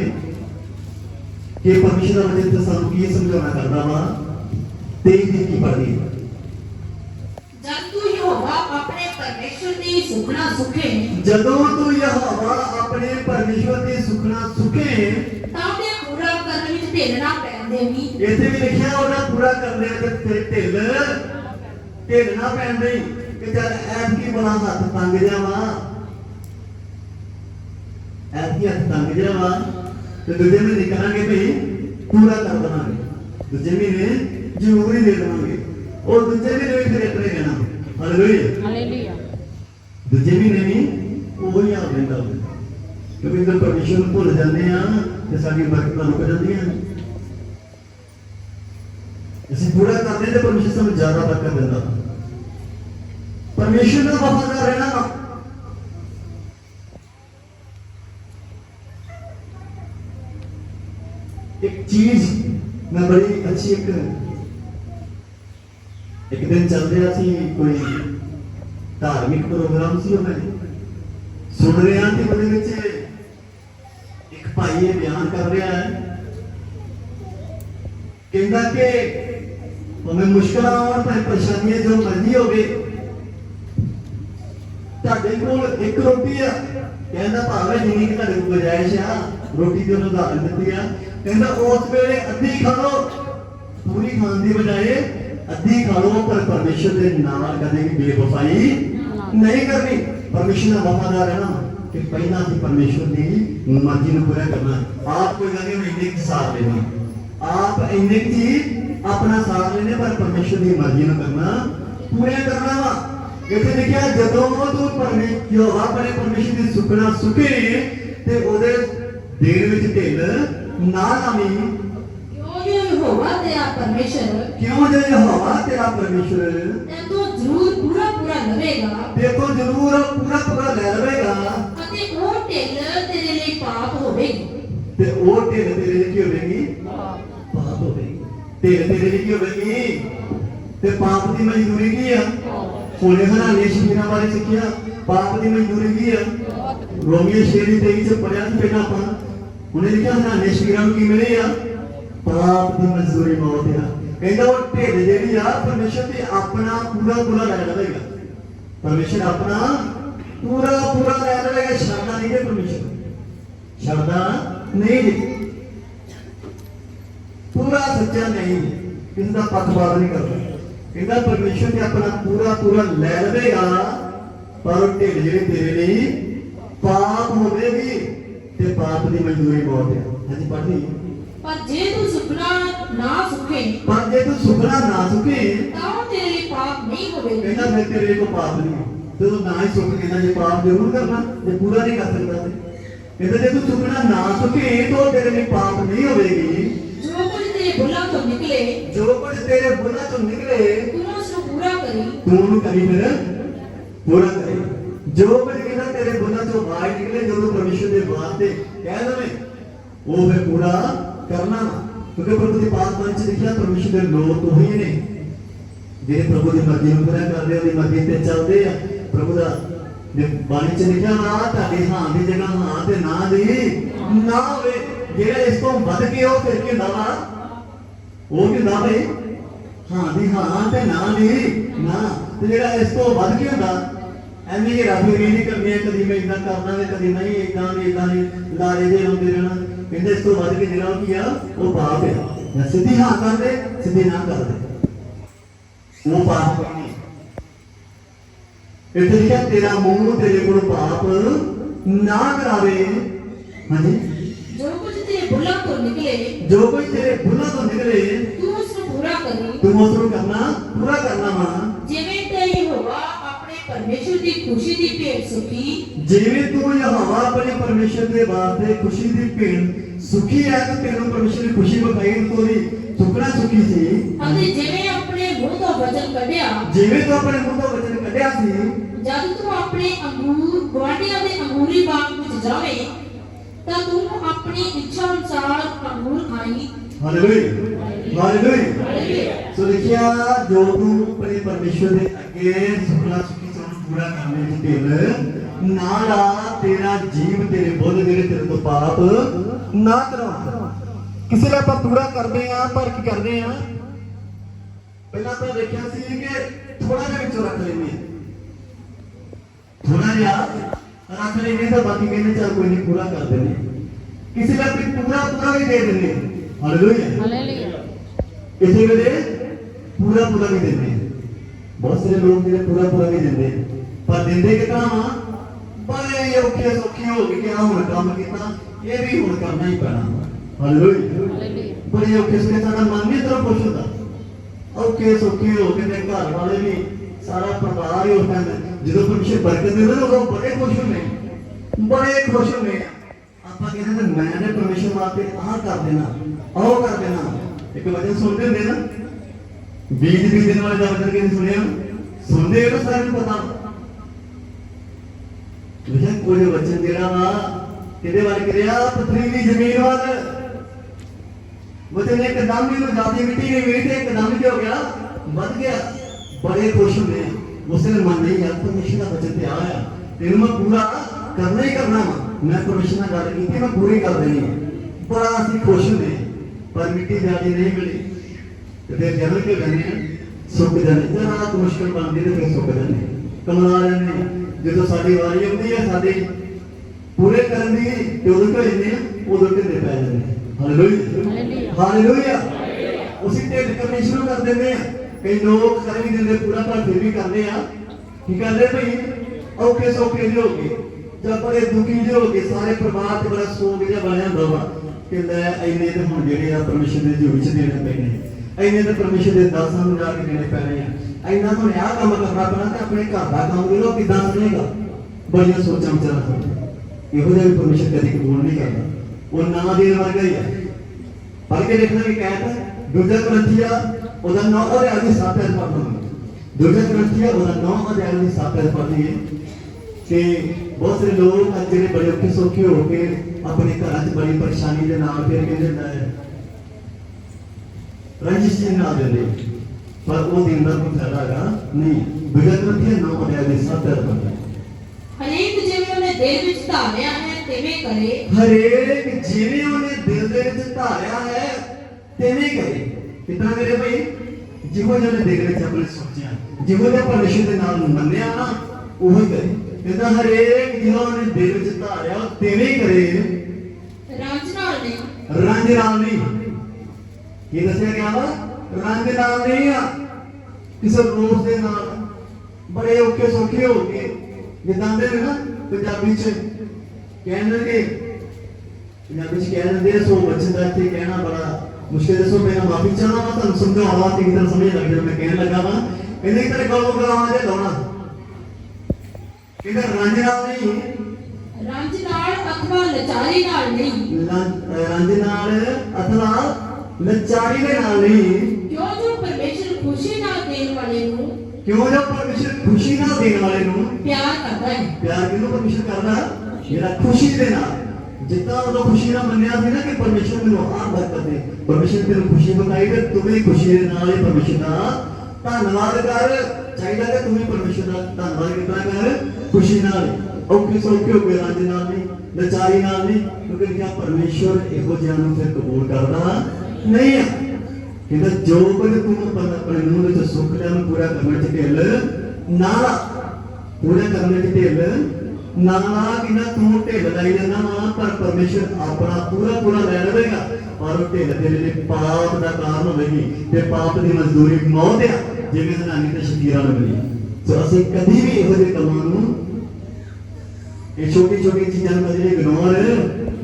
ਕਿ ਪਰਮੇਸ਼ਰ ਦਾ ਵਚਨ ਤੇ ਸਾਨੂੰ ਕੀ ਸਮਝਾਉਣਾ ਕਰਦਾ ਵਾ 23 ਦੀ ਕੀ ਪੜ੍ਹਦੀ ਹੈ ਜਦ ਤੂੰ ਯਹੋਵਾ ਆਪਣੇ ਪਰਮੇਸ਼ਰ ਦੀ ਸੁਖਣਾ ਸੁਖੇ ਜਦੋਂ ਤੂੰ ਯਹੋਵਾ ਆਪਣੇ ਪਰਮੇਸ਼ਰ ਦੀ ਸੁਖਣਾ ਸੁਖੇ ਤਾਂ ਤੇ ਪੂਰਾ ਕਰਨ ਵਿੱਚ ਢਿੱਲ ਨਾ ਪੈਣ ਦੇਵੀ ਇੱਥੇ ਵੀ ਲਿਖਿਆ ਉਹਦਾ ਪੂਰਾ ਕਰਨੇ ਤੇ ਫਿਰ ਢਿੱਲ ਢਿੱਲ ਨਾ ਪੈਣ ਦੇ ਕਿ ਜਦ ਐਤ ਕੀ ਬਣਾ ਹੱਥ ਤੰਗ ਜਾਵਾ ਐਤ ਕੀ ਹੱਥ ਤੰਗ ਜਾਵਾ ਤੇ ਦੂਜੇ ਮਹੀਨੇ ਕਰਾਂਗੇ ਭਈ ਪੂਰਾ ਕਰ ਦੇਵਾਂਗੇ। ਦੂਜੇ ਮਹੀਨੇ ਜ਼ਰੂਰ ਦੇ ਦੇਵਾਂਗੇ। ਉਹ ਦੂਜੇ ਮਹੀਨੇ ਵੀ ਫਿਰ ਇਤਨੇ ਕਹਿਣਾ। ਹਾਲੇਲੂਇਆ ਹਾਲੇਲੂਇਆ ਦੂਜੇ ਮਹੀਨੇ ਵੀ ਉਹ ਹੀ ਆ ਹੋਵੇ। ਕਿਉਂਕਿ ਜਦੋਂ ਪਰਮੇਸ਼ਰ ਭੁੱਲ ਜਾਂਦੇ ਆ ਤੇ ਸਾਡੀ ਬਰਕਤਾਂ ਰੁਕ ਜਾਂਦੀਆਂ ਨੇ। ਅਸੀਂ ਪੂਰਾ ਕਰਦੇ ਤੇ ਪਰਮੇਸ਼ਰ ਸਾਨੂੰ ਜ਼ਿਆਦਾ ਬਰਕਤ ਦਿੰਦਾ। ਪਰਮੇਸ਼ਰ ਦਾ ਵਫਾਦਾਰ ਰਹਿਣਾ ਵਾ ਇੱਕ ਚੀਜ਼ ਮੈਂ ਬੜੀ ਅੱਛੀ ਇੱਕ ਇੱਕ ਦਿਨ ਚੱਲ ਰਿਹਾ ਸੀ ਕੋਈ ਧਾਰਮਿਕ ਪ੍ਰੋਗਰਾਮ ਸੀ ਉਹਨਾਂ ਦੇ ਸੁਣ ਰਿਹਾ ਕਿ ਉਹਦੇ ਵਿੱਚ ਇੱਕ ਭਾਈ ਇਹ ਬਿਆਨ ਕਰ ਰਿਹਾ ਹੈ ਕਹਿੰਦਾ ਕਿ ਭਾਵੇਂ ਮੁਸ਼ਕਲਾਂ ਆਉਣ ਭਾਵੇਂ ਪਰੇਸ਼ਾਨੀਆਂ ਜੋ ਮਰਜ਼ੀ ਹੋਵੇ ਤੁਹਾਡੇ ਕੋਲ ਇੱਕ ਰੋਟੀ ਆ। ਕਹਿੰਦਾ ਭਾਵੇਂ ਜਿੰਨੀ ਕਿ ਤੁਹਾਡੇ ਕੋਲ ਗੁਜਾਇਸ਼ ਆ, ਰੋਟੀ ਦੀ ਉਹਨੂੰ ਉਦਾਹਰਨ ਦਿੱਤੀ ਆ। ਕਹਿੰਦਾ ਉਸ ਵੇਲੇ ਅੱਧੀ ਖਾ ਲਓ। ਪੂਰੀ ਖਾਣ ਦੀ ਬਜਾਏ ਅੱਧੀ ਖਾ ਲਓ, ਪਰ ਪਰਮੇਸ਼ਰ ਦੇ ਨਾਲ ਕਦੇ ਵੀ ਬੇਵਫਾਈ ਨਹੀਂ ਕਰਨੀ। ਪਰਮੇਸ਼ਰ ਦਾ ਵਫਾਦਾਰ ਰਹਿਣਾ ਕਿ ਪਹਿਲਾਂ ਅਸੀਂ ਪਰਮੇਸ਼ਰ ਦੀ ਮਰਜ਼ੀ ਨੂੰ ਪੂਰਾ ਕਰਨਾ। ਆਪ ਕੋਈ ਗੱਲ ਨਹੀਂ ਇੰਨੇ ਕੀ ਸਾਥ ਲੈਣੀ ਆਪ ਇੰਨੇ ਕੀ ਆਪਣਾ ਸਾਥ ਲੈਣੇ ਪਰ ਪਰਮੇਸ਼ਰ ਦੀ ਮਰਜ਼ੀ ਨੂੰ ਕਰਨਾ। ਪੂਰਾ ਕਰਨਾ ਵਾ। ਇੱਥੇ ਲਿਖਿਆ ਜਦੋਂ ਤੂੰ ਪਰਮੇਸ਼ਰ ਯੋਵਾ ਆਪਣੇ ਪਰਮੇਸ਼ਰ ਦੀ ਸੁਖਣਾ ਸੁਖੇ ਤੇ ਉਹਦੇ ਦੇਣ ਵਿੱਚ ਢਿੱਲ ਨਾ ਲਾਵੀਂ ਕਿਉਂ ਜੋ ਯਹੋਵਾ ਤੇਰਾ ਪਰਮੇਸ਼ਰ? ਕਿਉਂ ਜੇ ਯਹੋਵਾ ਤੇਰਾ ਪਰਮੇਸ਼ਰ? ਤੇ ਤੂੰ ਜ਼ਰੂਰ ਪੂਰਾ ਪੂਰਾ ਲਵੇਗਾ। ਦੇਖੋ ਜ਼ਰੂਰ ਪੂਰਾ ਪੂਰਾ ਲੈ ਲਵੇਗਾ। ਅਤੇ ਉਹ ਢਿੱਲ ਤੇਰੇ ਲਈ ਪਾਪ ਹੋਵੇਗੀ। ਤੇ ਉਹ ਢਿੱਲ ਤੇਰੇ ਲਈ ਕੀ ਹੋਵੇਗੀ? ਪਾਪ ਹੋਵੇਗੀ। ਢਿੱਲ ਤੇਰੇ ਲਈ ਕੀ ਹੋਵੇਗੀ? ਤੇ ਪਾਪ ਦੀ ਮਜ਼ਦੂਰੀ ਕੀ ਆ? ਹੁਣੇ ਹਨਾਨੇ ਸ਼ੀਰਾਂ ਬਾਰੇ ਸਿੱਖਿਆ ਪਾਪ ਦੀ ਮਜ਼ਦੂਰੀ ਕੀ ਆ। ਰੋਮੀਓ ਸ਼ੇਰੀ 23 ਚ ਪੜਿਆ ਸੀ ਪਹਿਲਾਂ ਆਪਾਂ। ਉਹਨੇ ਲਿਖਿਆ ਹਨਾਨੇ ਸ਼ੀਰਾਂ ਨੂੰ ਕੀ ਮਿਲੇ ਆ? ਪਾਪ ਦੀ ਮਜ਼ਦੂਰੀ ਮੌਤ ਆ। ਕਹਿੰਦਾ, ਉਹ ਢਿੱਲ ਜਿਹੜੀ ਆ, ਪਰਮੇਸ਼ਰ ਤੇ ਆਪਣਾ ਪੂਰਾ ਪੂਰਾ ਲੈ ਲਵੇਗਾ ਪਰਮੇਸ਼ਰ ਆਪਣਾ ਪੂਰਾ ਪੂਰਾ ਲੈ ਲਵੇਗਾ ਛੱਡਦਾ ਨਹੀਂ ਜੇ ਪਰਮੇਸ਼ਰ। ਛੱਡਦਾ ਨਹੀਂ ਜੀ ਪੂਰਾ ਸੱਚਾ ਨਹੀਂ। ਕਿਸੇ ਦਾ ਪੱਖਪਾਤ ਨਹੀਂ ਕਰਦਾ। ਕਹਿੰਦਾ ਪਰਮੇਸ਼ਰ ਤੇ ਆਪਣਾ ਪੂਰਾ ਪੂਰਾ ਲੈ ਲਵੇਗਾ। ਪਰ ਢਿੱਲ ਜਿਹੜੇ ਤੇਰੇ ਲਈ ਪਾਪ ਹੋਵੇਗੀ ਤੇ ਪਾਪ ਦੀ ਮਜ਼ਦੂਰੀ ਮੌਤ ਹੈ। ਹਾਂਜੀ ਪੜ੍ਹਦੀ ਪਰ ਜੇ ਤੂੰ ਸੁਪਨਾ ਨਾ ਸੁਖੇ ਪਰ ਜੇ ਤੂੰ ਸੁਪਨਾ ਨਾ ਸੁਖੇ ਤਾਂ ਤੇਰੇ ਲਈ ਪਾਪ ਨਹੀਂ ਹੋਵੇਗਾ। ਕਹਿੰਦਾ ਫਿਰ ਤੇਰੇ ਕੋ ਪਾਪ ਨਹੀਂ ਤੇ ਤੂੰ ਨਾ ਹੀ ਸੁਖ ਕਹਿੰਦਾ ਜੇ ਪਾਪ ਜ਼ਰੂਰ ਕਰਨਾ ਜੇ ਪੂਰਾ ਨਹੀਂ ਕਰ ਸਕਦਾ ਤੇ। ਕਹਿੰਦਾ ਜੇ ਤੂੰ ਸੁਪਨਾ ਨਾ ਸੁਖੇ ਤਾਂ ਤੇਰੇ ਲਈ ਪਾਪ ਨਹੀਂ ਹੋਵੇਗੀ। ਜੋ ਕੁਝ ਤੇਰੇ ਬੁੱਲਾਂ ਤੋਂ ਨਿਕਲੇ ਜੋ ਕੁਝ ਤੇਰੇ ਬੁੱਲਾਂ ਚੋਂ ਨਿਕਲੇ ਤੂੰ ਉਸ ਨੂੰ ਪੂਰਾ ਕਰੀ ਤੂੰ ਉਹਨੂੰ ਕਰੀ ਫਿਰ ਪੂਰਾ ਕਰੇ ਜੋ ਕੁਝ ਕਹਿੰਦਾ ਤੇਰੇ ਬੁੱਲਾਂ ਚੋਂ ਆਵਾਜ਼ ਨਿਕਲੇ ਜਦੋਂ ਪਰਮੇਸ਼ਰ ਦੇ ਵਾਸਤੇ ਕਹਿ ਦਵੇਂ ਉਹ ਫਿਰ ਪੂਰਾ ਕਰਨਾ ਕਿਉਂਕਿ ਪ੍ਰਭੂ ਦੀ ਬਾਤ ਬਾਣੀ ਚ ਲਿਖਿਆ ਪਰਮੇਸ਼ਰ ਦੇ ਲੋਕ ਉਹੀ ਨੇ ਜਿਹੜੇ ਪ੍ਰਭੂ ਦੀ ਮਰਜ਼ੀ ਨੂੰ ਪੂਰਾ ਕਰਦੇ ਉਹਦੀ ਮਰਜ਼ੀ ਤੇ ਚੱਲਦੇ ਆ ਪ੍ਰਭੂ ਦਾ ਜੇ ਬਾਣੀ ਚ ਲਿਖਿਆ ਨਾ ਤੁਹਾਡੀ ਹਾਂ ਦੀ ਜਗ੍ਹਾ ਹਾਂ ਤੇ ਨਾ ਦੀ ਨਾ ਹੋਵੇ ਜਿਹੜਾ ਇਸ ਤੋਂ ਵੱਧ ਕੇ ਉਹ ਫਿਰ ਕੀ ਹੁੰਦਾ ਵਾ ਉਹ ਕੀ ਹੁੰਦਾ ਹਾਂ ਦੀ ਹਾਂ ਤੇ ਨਾ ਦੀ ਨਾ। ਤੇ ਜਿਹੜਾ ਇਸ ਤੋਂ ਵੱਧ ਕੇ ਹੁੰਦਾ? ਐਵੇਂ ਹੀ ਰੱਬ ਵੀ ਨਹੀਂ ਕਰਨੀ ਕਦੀ ਮੈਂ ਇਦਾਂ ਕਰਨਾ ਤੇ ਕਦੀ ਨਹੀਂ ਇਦਾਂ ਦੀ ਇਦਾਂ ਦੀ, ਲਾਰੇ ਦੇ ਲਾਉਂਦੇ ਰਹਿਣਾ। ਕਹਿੰਦੇ ਇਸ ਤੋਂ ਵੱਧ ਕੇ ਜਿਹੜਾ ਉਹ ਕੀ ਆ? ਉਹ ਪਾਪ ਹੈ ਜਾਂ ਸਿੱਧੀ ਹਾਂ ਕਰਦੇ, ਸਿੱਧੀ ਨਾ ਕਰਦੇ। ਉਹ ਪਾਪ ਇੱਥੇ ਲਿਖਿਆ, ਤੇਰਾ ਮੂੰਹ ਤੇਰੇ ਕੋਲ ਪਾਪ ਨਾ ਕਰਾਵੇ। ਹਾਂਜੀ? ਨਿਕਲੇ ਜੋ ਕੋਈ ਤੇਰੇ ਬੁੱਲਾਂ ਤੋਂ ਨਿਕਲੇ ਤੂੰ ਉਸ ਨੂੰ ਪੂਰਾ ਕਰੀ ਤੂੰ ਉਸ ਨੂੰ ਕਰਨਾ ਪੂਰਾ ਕਰਨਾ ਵਾ ਜਿਵੇਂ ਤੇ ਹੋਵਾ ਆਪਣੇ ਪਰਮੇਸ਼ਰ ਦੀ ਖੁਸ਼ੀ ਦੀ ਭੇਟ ਸੁਖੀ ਜਿਵੇਂ ਤੂੰ ਯਹੋਵਾ ਆਪਣੇ ਪਰਮੇਸ਼ਰ ਦੇ ਵਾਸਤੇ ਖੁਸ਼ੀ ਦੀ ਭੇਣ ਸੁਖੀ ਹੈ ਤੇ ਤੈਨੂੰ ਪਰਮੇਸ਼ਰ ਦੀ ਖੁਸ਼ੀ ਵਿਖਾਈ ਤੋਰੀ ਸੁਖਣਾ ਸੁਖੀ ਸੀ ਅਤੇ ਜਿਵੇਂ ਆਪਣੇ ਮੂੰਹ ਤੋਂ ਵਚਨ ਕੱਢਿਆ ਜਿਵੇਂ ਤੂੰ ਆਪਣੇ ਮੂੰਹ ਤੋਂ ਵਚਨ ਕੱਢਿਆ ਸੀ ਜਦ ਤੂੰ ਆਪਣੇ ਅੰਗੂਰ ਗਵਾਂਢੀਆਂ ਦੇ ਅੰਗੂਰੀ ਬਾਗ ਵਿੱਚ ਜਾਵੇਂ ਤਾਂ ਤੂੰ ਆਪਣੀ ਇੱਛਾ ਅਨੁਸਾਰ ਅੰਗੂਰ ਖਾਈ। ਹਾਲੇਲੂਇਆ ਹਾਲੇਲੂਇਆ ਸੋ ਲਿਖਿਆ ਜੋ ਤੂੰ ਆਪਣੇ ਪਰਮੇਸ਼ਰ ਦੇ ਅੱਗੇ ਸੁਖਣਾ ਸੁਖੀ ਸਾਨੂੰ ਪੂਰਾ ਕਰਨੇ ਦੀ ਢਿੱਲ ਨਾਲ ਤੇਰਾ ਜੀਵ ਤੇਰੇ ਬੁੱਧ ਜਿਹੜੇ ਤੇਰੇ ਤੋਂ ਪਾਪ ਨਾ ਕਰਾਉਣ। ਕਿਸੇ ਲਈ ਆਪਾਂ ਪੂਰਾ ਕਰਦੇ ਆ ਪਰ ਕੀ ਕਰਦੇ ਆ ਪਹਿਲਾਂ ਤਾਂ ਦੇਖਿਆ ਸੀ ਕਿ ਥੋੜਾ ਜਿਹਾ ਵਿੱਚੋਂ ਰੱਖ ਲੈਂਦੇ ਆ ਥੋੜਾ ਜਿਹਾ ਰੱਖ ਲੈਂਦੇ ਤਾਂ ਬਾਕੀ ਕਹਿੰਦੇ ਚੱਲ ਕੋਈ ਨਹੀਂ ਪੂਰਾ ਕਰ ਦਿੰਦੇ ਕਿਸੇ ਦਾ ਵੀ ਪੂਰਾ ਪੂਰਾ ਵੀ ਦੇ ਦਿੰਦੇ ਹਾਲੇਲੂਇਆ ਹਾਲੇਲੂਇਆ ਕਿਸੇ ਵੇਲੇ ਪੂਰਾ ਪੂਰਾ ਵੀ ਦਿੰਦੇ ਆ। ਬਹੁਤ ਸਾਰੇ ਲੋਕ ਜਿਹੜੇ ਪੂਰਾ ਪੂਰਾ ਵੀ ਦਿੰਦੇ ਆ। ਪਰ ਦਿੰਦੇ ਕਿਤਾ ਵਾ ਬੜੇ ਔਖੇ ਸੌਖੇ ਹੋ ਕੇ ਕਿ ਆਹ ਹੁਣ ਕੰਮ ਕੀਤਾ ਇਹ ਵੀ ਹੁਣ ਕਰਨਾ ਹੀ ਪੈਣਾ ਹਾਲੇਲੂਇਆ ਬੜੇ ਔਖੇ ਸੌਖੇ ਸਾਡਾ ਮਨ ਨਹੀਂ ਤਰ੍ਹਾਂ ਖੁਸ਼ ਹੁੰਦਾ ਔਖੇ ਸੌਖੇ ਹੋ ਕੇ ਤੇ ਘਰ ਵਾਲੇ ਵੀ ਸਾਰਾ ਪਰਿਵਾਰ ਹੀ ਉਸ ਟਾਈਮ ਜਦੋਂ ਪਰਮੇਸ਼ਰ ਬਰਕਤ ਦਿੰਦਾ ਨਾ ਉਦੋਂ ਬੜੇ ਖੁਸ਼ ਹੁੰਦੇ ਬੜੇ ਖੁਸ਼ ਹੁੰਦੇ ਆ। ਆਪਾਂ ਕਹਿੰਦੇ ਨੇ ਮੈਂ ਨੇ ਪਰਮੇਸ਼ਰ ਵਾਸਤੇ ਆਹ ਕਰ ਦੇਣਾ ਆਹ ਕਰ ਦੇਣਾ ਇੱਕ ਵਚਨ ਸੁਣਦੇ ਹੁੰਦੇ ਨਾ ਬੀਜ ਬੀਜਣ ਵਾਲੇ ਦਾ ਵਚਨ ਕਿਹਨੇ ਸੁਣਿਆ ਸੁਣਦੇ ਹੋ ਨਾ ਸਾਰਿਆਂ ਨੂੰ ਪਤਾ ਵਿਸ਼ਾ ਕੋਈ ਵਚਨ ਜਿਹੜਾ ਵਾ ਕਿਹਦੇ ਵੱਲ ਕਿਰਿਆ ਪਥਰੀਲੀ ਜ਼ਮੀਨ ਵੱਲ ਵਚਨ ਇੱਕਦਮ ਹੀ ਨੂੰ ਜਾਤੀ ਮਿੱਟੀ ਨਹੀਂ ਮਿਲੀ ਤੇ ਇੱਕਦਮ ਹੀ ਹੋ ਗਿਆ ਵੱਧ ਗਿਆ ਬੜੇ ਖੁਸ਼ ਹੁੰਦੇ ਆ ਉਸੇ ਨੇ ਮਨ ਨਹੀਂ ਯਾਰ ਪਰਮੇਸ਼ਰ ਦਾ ਵਚਨ ਤੇ ਆਇਆ ਤੈਨੂੰ ਮੈਂ ਪੂਰਾ ਕਰਨਾ ਹੀ ਕਰਨਾ ਵਾ। ਮੈਂ ਪਰਮੇਸ਼ਰ ਨਾਲ ਗੱਲ ਕੀਤੀ ਮੈਂ ਪੂਰੀ ਕਰ ਦੇਣੀ ਹੈ ਬੜਾ ਅਸੀਂ ਖੁਸ਼ ਹਾਂ। ਪਰ ਮਿੱਟੀ ਜਾਦੀ ਨਹੀਂ ਮਿਲੀ। ਤੇ ਫਿਰ ਜਨਮ ਕੇ ਜਾਂਦੇ ਆ ਸੁੱਕ ਜਾਂਦੇ। ਜਰਾ ਕੁ ਮੁਸ਼ਕਲ ਬਣਦੀ ਤੇ ਫਿਰ ਸੁੱਕ ਜਾਂਦੇ। ਕਮਲਾ ਜਾਂਦੇ ਆ। ਜਦੋਂ ਸਾਡੀ ਵਾਰੀ ਆਉਂਦੀ ਹੈ ਸਾਡੇ ਪੂਰੇ ਕਰਨ ਦੀ ਤੇ ਉਦੋਂ ਤੋਂ ਜਾਂਦੇ ਆ ਉਦੋਂ ਢਿੱਲੇ ਪੈ ਜਾਂਦੇ। ਹਾਲੇਲੂਇਆ ਹਾਲੇਲੂਇਆ ਉਸੇ ਢਿੱਲ ਕਰਨੀ ਸ਼ੁਰੂ ਕਰ ਦਿੰਦੇ ਆ। ਕਈ ਲੋਕ ਕਰ ਵੀ ਦਿੰਦੇ ਪੂਰਾ ਪਰ ਫਿਰ ਵੀ ਕਰਦੇ ਆ। ਕੀ ਕਰਦੇ ਭਈ? ਔਖੇ ਸੌਖੇ ਜਿਹੇ ਹੋ ਗਏ। ਜਾਂ ਬੜੇ ਦੁਖੀ ਜਿਹੇ ਹੋ ਗਏ। ਸਾਰੇ ਪਰਿਵਾਰ ਤੇ ਬੜਾ ਸੋਗ ਜਿਹਾ ਬਣਿਆ ਹੁੰਦਾ ਵਾ ਕਿ ਲੈ ਇੰਨੇ ਤੇ ਹੁਣ ਜਿਹੜੇ ਆ ਪਰਮੇਸ਼ਰ ਦੇ ਜੀਵ ਵਿੱਚ ਦੇਣੇ ਪੈਣੇ ਇੰਨੇ ਤੇ ਪਰਮੇਸ਼ਰ ਦੇ ਦਾਸਾਂ ਨੂੰ ਜਾ ਕੇ ਦੇਣੇ ਪੈਣੇ ਆ। ਇੰਨਾ ਤੋਂ ਆਹ ਕੰਮ ਕਰਨਾ ਪੈਣਾ ਤੇ ਆਪਣੇ ਘਰ ਦਾ ਕੰਮ ਵੀ ਲੋ ਕਿਦਾਂ ਕਰੇਗਾ ਬੜੀਆਂ ਸੋਚਾਂ ਵਿਚਾਰਾਂ ਕਰਦੇ ਇਹੋ ਜਿਹਾ ਵੀ ਪਰਮੇਸ਼ਰ ਕਦੀ ਕਬੂਲ ਨਹੀਂ ਕਰਦਾ। ਉਹ ਨਾ ਦੇਣ ਵਰਗਾ ਹੀ ਆ। ਪੜ੍ਹ ਕੇ ਦੇਖਣਾ ਵੀ ਕਹਿੰਦਾ ਦੂਜਾ ਗ੍ਰੰਥੀਆ ਉਹਦਾ ਨਾਮ ਉਹਦੇ ਆਗੇ ਸਾਥ ਹੈ ਪੜ੍ਹਨਾ ਦੂਜਾ ਗ੍ਰੰਥੀਆ ਉਹਦਾ ਨਾਮ ਉਹਦੇ ਆਗੇ ਸਾਥ ਹੈ ਪੜ੍ਹਨੀ ਹੈ ਕਿ ਬਹੁਤ ਸਾਰੇ ਲੋਕ ਅੱਜ ਜਿਹੜੇ ਬੜੇ ਔਖੇ ਸੌਖੇ ਹੋ ਕੇ ਆਪਣੇ ਘਰਾਂ 'ਚ ਬੜੀ ਪਰੇਸ਼ਾਨੀ ਦੇ ਨਾਲ ਫਿਰ ਕਹਿੰਦੇ ਹੁੰਦਾ ਹੈ ਰੰਜਿਸ਼ ਜੀ ਨਾਲ ਦਿੰਦੇ ਪਰ ਉਹ ਦਿਨ ਦਾ ਕੋਈ ਫਾਇਦਾ ਹੈਗਾ ਨਹੀਂ ਦੂਜਾ ਗ੍ਰੰਥੀਆ ਨਾਮ ਉਹਦੇ ਆਗੇ ਸਾਥ ਹੈ ਪੜ੍ਹਨਾ ਹਰੇਕ ਜਿਵੇਂ ਉਹਨੇ ਦਿਲ ਵਿੱਚ ਧਾਰਿਆ ਹੈ ਤਿਵੇਂ ਕਰੇ ਹਰੇਕ ਜਿਵੇਂ ਉਹਨੇ ਦਿਲ ਦੇ ਵਿੱਚ ਧਾਰਿਆ ਹੈ ਤਿਵੇਂ ਕਿਤਨਾ ਮੇਰੇ ਭਾਈ? ਜਿਹੋ ਜਿਹਾ ਉਹਨੇ ਦਿਲ ਵਿੱਚ ਆਪਣੇ ਸੋਚਿਆ ਜਿਹੋ ਜਿਹਾ ਪਰਮੇਸ਼ਰ ਦੇ ਨਾਲ ਮੰਨਿਆ ਨਾ ਉਹ ਕਰੇ। ਕਹਿੰਦਾ ਹਰੇਕ ਜਿਹੜਾ ਉਹਨੇ ਦਿਲ ਵਿੱਚ ਧਾਰਿਆ ਤਿਵੇਂ ਹੀ ਕਰੇ। ਰਾਂਝ ਨਾਲ ਨੇ ਨਹੀਂ। ਕੀ ਦੱਸਿਆ ਗਿਆ ਵਾ? ਰੰਗ ਨਾਲ ਨਹੀਂ ਆ। ਕਿਸੇ ਰੋਸ ਦੇ ਨਾਲ। ਬੜੇ ਔਖੇ ਸੌਖੇ ਹੋ ਕੇ ਜਿੱਦਾਂ ਦੇ ਨੇ ਨਾ ਪੰਜਾਬੀ ਚ ਕਹਿੰਦੇ ਕਿ ਪੰਜਾਬੀ ਚ ਸੋ ਬਚਨ ਦਾ ਇੱਥੇ ਕਹਿਣਾ ਬੜਾ ਮੁਸ਼ਕਿਲ ਦੱਸੋ ਮੈਂ ਮਾਫੀ ਚਾਹਣਾ ਵਾ ਤੁਹਾਨੂੰ ਸਮਝਾਉਣਾ ਕਿ ਤਰ੍ਹਾਂ ਸਮਝ ਲੱਗ ਜਾਵੇ ਮੈਂ ਕਹਿਣ ਲੱਗਾ ਵਾ। ਕਹਿੰਦੇ ਤੇਰੇ ਕੋਲ ਗਾਵਾਂ ਜੇ ਲਾਉਣਾ। ਕਹਿੰਦਾ ਰੰਜ ਨਾਲ ਨਹੀਂ। ਰੰਜ ਨਾਲ ਅਥਵਾ ਲਚਾਰੀ ਨਾਲ ਨਹੀਂ। ਰੰਜ ਨਾਲ ਅਥਵਾ ਲਚਾਰੀ ਦੇ ਨਾਲ ਨਹੀਂ। ਕਿਉਂ ਜੋ ਪਰਮੇਸ਼ਰ ਖੁਸ਼ੀ ਨਾਲ ਦੇਣ ਵਾਲੇ ਨੂੰ ਕਿਉਂ ਜੋ ਪਰਮੇਸ਼ਰ ਖੁਸ਼ੀ ਨਾਲ ਦੇਣ ਵਾਲੇ ਨੂੰ? ਪਿਆਰ ਕਰਦਾ ਹੈ। ਪਿਆਰ ਕਿਹਨੂੰ ਪਰਮੇਸ਼ਰ ਕਰਦਾ? ਜਿਹੜਾ ਖੁਸ਼ੀ ਦੇ ਨਾਲ। ਜਿੱਦਾਂ ਉਹ ਖੁਸ਼ੀ ਨਾਲ ਮੰਨਿਆ ਸੀ ਨਾ ਕਿ ਪਰਮੇਸ਼ਰ ਮੈਨੂੰ ਆਹ ਬਰਕਤ ਦੇ ਪਰਮੇਸ਼ਰ ਤੈਨੂੰ ਖੁਸ਼ੀ ਬਤਾਈ ਤੇ ਤੂੰ ਵੀ ਖੁਸ਼ੀ ਦੇ ਨਾਲ ਹੀ ਪਰਮੇਸ਼ਰ ਦਾ ਧੰਨਵਾਦ ਕਰ। ਚਾਹੀਦਾ ਕਿ ਤੂੰ ਵੀ ਪਰਮੇਸ਼ਰ ਦਾ ਧੰਨਵਾਦ ਕਿਤਨਾ ਕਰ। ਖੁਸ਼ੀ ਨਾਲ ਔਖੀ ਸੌਖੀ ਹੋ ਕੇ ਰਾਜ ਨਾਲ ਨਹੀਂ, ਨਚਾਰੀ ਨਾਲ ਨਹੀਂ, ਕਿਉਂਕਿ ਕਿਹਾ ਪਰਮੇਸ਼ਰ ਇਹੋ ਜਿਹਾ ਨੂੰ ਫਿਰ ਕਬੂਲ ਕਰਦਾ, ਨਹੀਂ ਹੈ ਕਹਿੰਦਾ, ਜੋ ਕੁਝ ਤੂੰ ਆਪਣਾ ਆਪਣੇ ਮੂੰਹ ਵਿੱਚ ਸੁੱਖ ਲਿਆ ਪੂਰਾ ਕਰਨ ਵਿੱਚ ਢਿੱਲ। ਨਾ। ਪੂਰਾ ਕਰਨ ਵਿੱਚ ਢਿੱਲ। ਨਾ ਲਾ ਤੂੰ ਢਿੱਲ ਲਾਈ ਜਾਂਦਾ ਵਾ ਪਰ ਪਰਮੇਸ਼ਰ ਆਪਣਾ ਪੂਰਾ ਪੂਰਾ ਲੈ ਲਵੇਗਾ। ਪਰ ਉਹ ਢਿੱਲ ਤੇਰੇ ਲਈ ਪਾਪ ਦਾ ਕਾਰਨ ਹੋਵੇਗੀ, ਤੇ ਪਾਪ ਦੀ ਮਜ਼ਦੂਰੀ ਮੌਤ ਆ, ਜਿਵੇਂ ਜ਼ਨਾਨੀ ਤੇ ਸ਼ਕੀਰਾਂ ਨੂੰ ਮਿਲੀ। ਸੋ ਅਸੀਂ ਕਦੀ ਵੀ ਇਹੋ ਜਿਹੇ ਕੰਮਾਂ ਨੂੰ, ਇਹ ਛੋਟੀ ਛੋਟੀ ਚੀਜ਼ਾਂ ਨੂੰ ਕਦੇ ਇਗਨੋਰ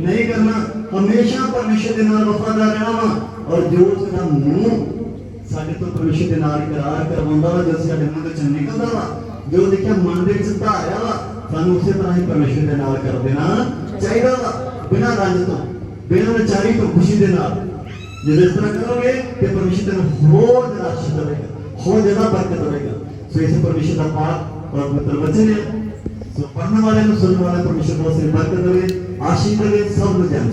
ਨਹੀਂ ਕਰਨਾ। ਹਮੇਸ਼ਾ ਪਰਮੇਸ਼ਰ ਦੇ ਨਾਲ ਵਫਾਦਾਰ ਰਹਿਣਾ ਵਾ। ਔਰ ਜੋ ਸਾਡਾ ਮੂੰਹ ਸਾਡੇ ਤੋਂ ਪਰਮੇਸ਼ਰ ਦੇ ਨਾਲ ਇਕਰਾਰ ਕਰਵਾਉਂਦਾ ਵਾ, ਜੋ ਸਾਡੇ ਮੂੰਹ ਤੋਂ ਨਿਕਲਦਾ ਵਾ, ਜੋ ਦੇਖਿਆ ਮਨ ਦੇ ਵਿੱਚ ਧਾਰਿਆ ਵਾ ਸਾਨੂੰ ਉਸੇ ਤਰ੍ਹਾਂ ਹੀ ਪਰਮੇਸ਼ਰ ਦੇ ਨਾਲ ਕਰ ਦੇਣਾ। ਚਾਹੀਦਾ ਵਾ, ਬਿਨਾਂ ਰੰਜ ਤੋਂ, ਬਿਨਾਂ ਵਿਚਾਰੀ ਤੋਂ ਖੁਸ਼ੀ ਦੇ ਨਾਲ। ਜੇ ਇਸ ਤਰ੍ਹਾਂ ਕਰੋਗੇ ਤੇ ਪਰਮੇਸ਼ਰ ਤੈਨੂੰ ਹੋਰ ਜ਼ਿਆਦਾ ਆਸ਼ੀਸ਼ ਦੇਵੇਗਾ, ਹੋਰ ਜ਼ਿਆਦਾ ਬਰਕਤ ਦੇਵੇਗਾ। ਸੋ ਇਸ ਪਰਮੇਸ਼ਰ ਦਾ ਪਾਠ ਔਰ ਪਵਿੱਤਰ ਵਚਨ ਹੈ। ਸੋ ਪੜਨ ਵਾਲੇ ਨੂੰ, ਸੁਣਨ ਵਾਲੇ ਪਰਮੇਸ਼ਰ ਬਹੁਤ ਸੇ ਬਰਕਤ ਦੇਵੇ ਆਸ਼ੀਸ਼ ਦੇਵੇ, ਸਭ ਨੂੰ ਜਾਣ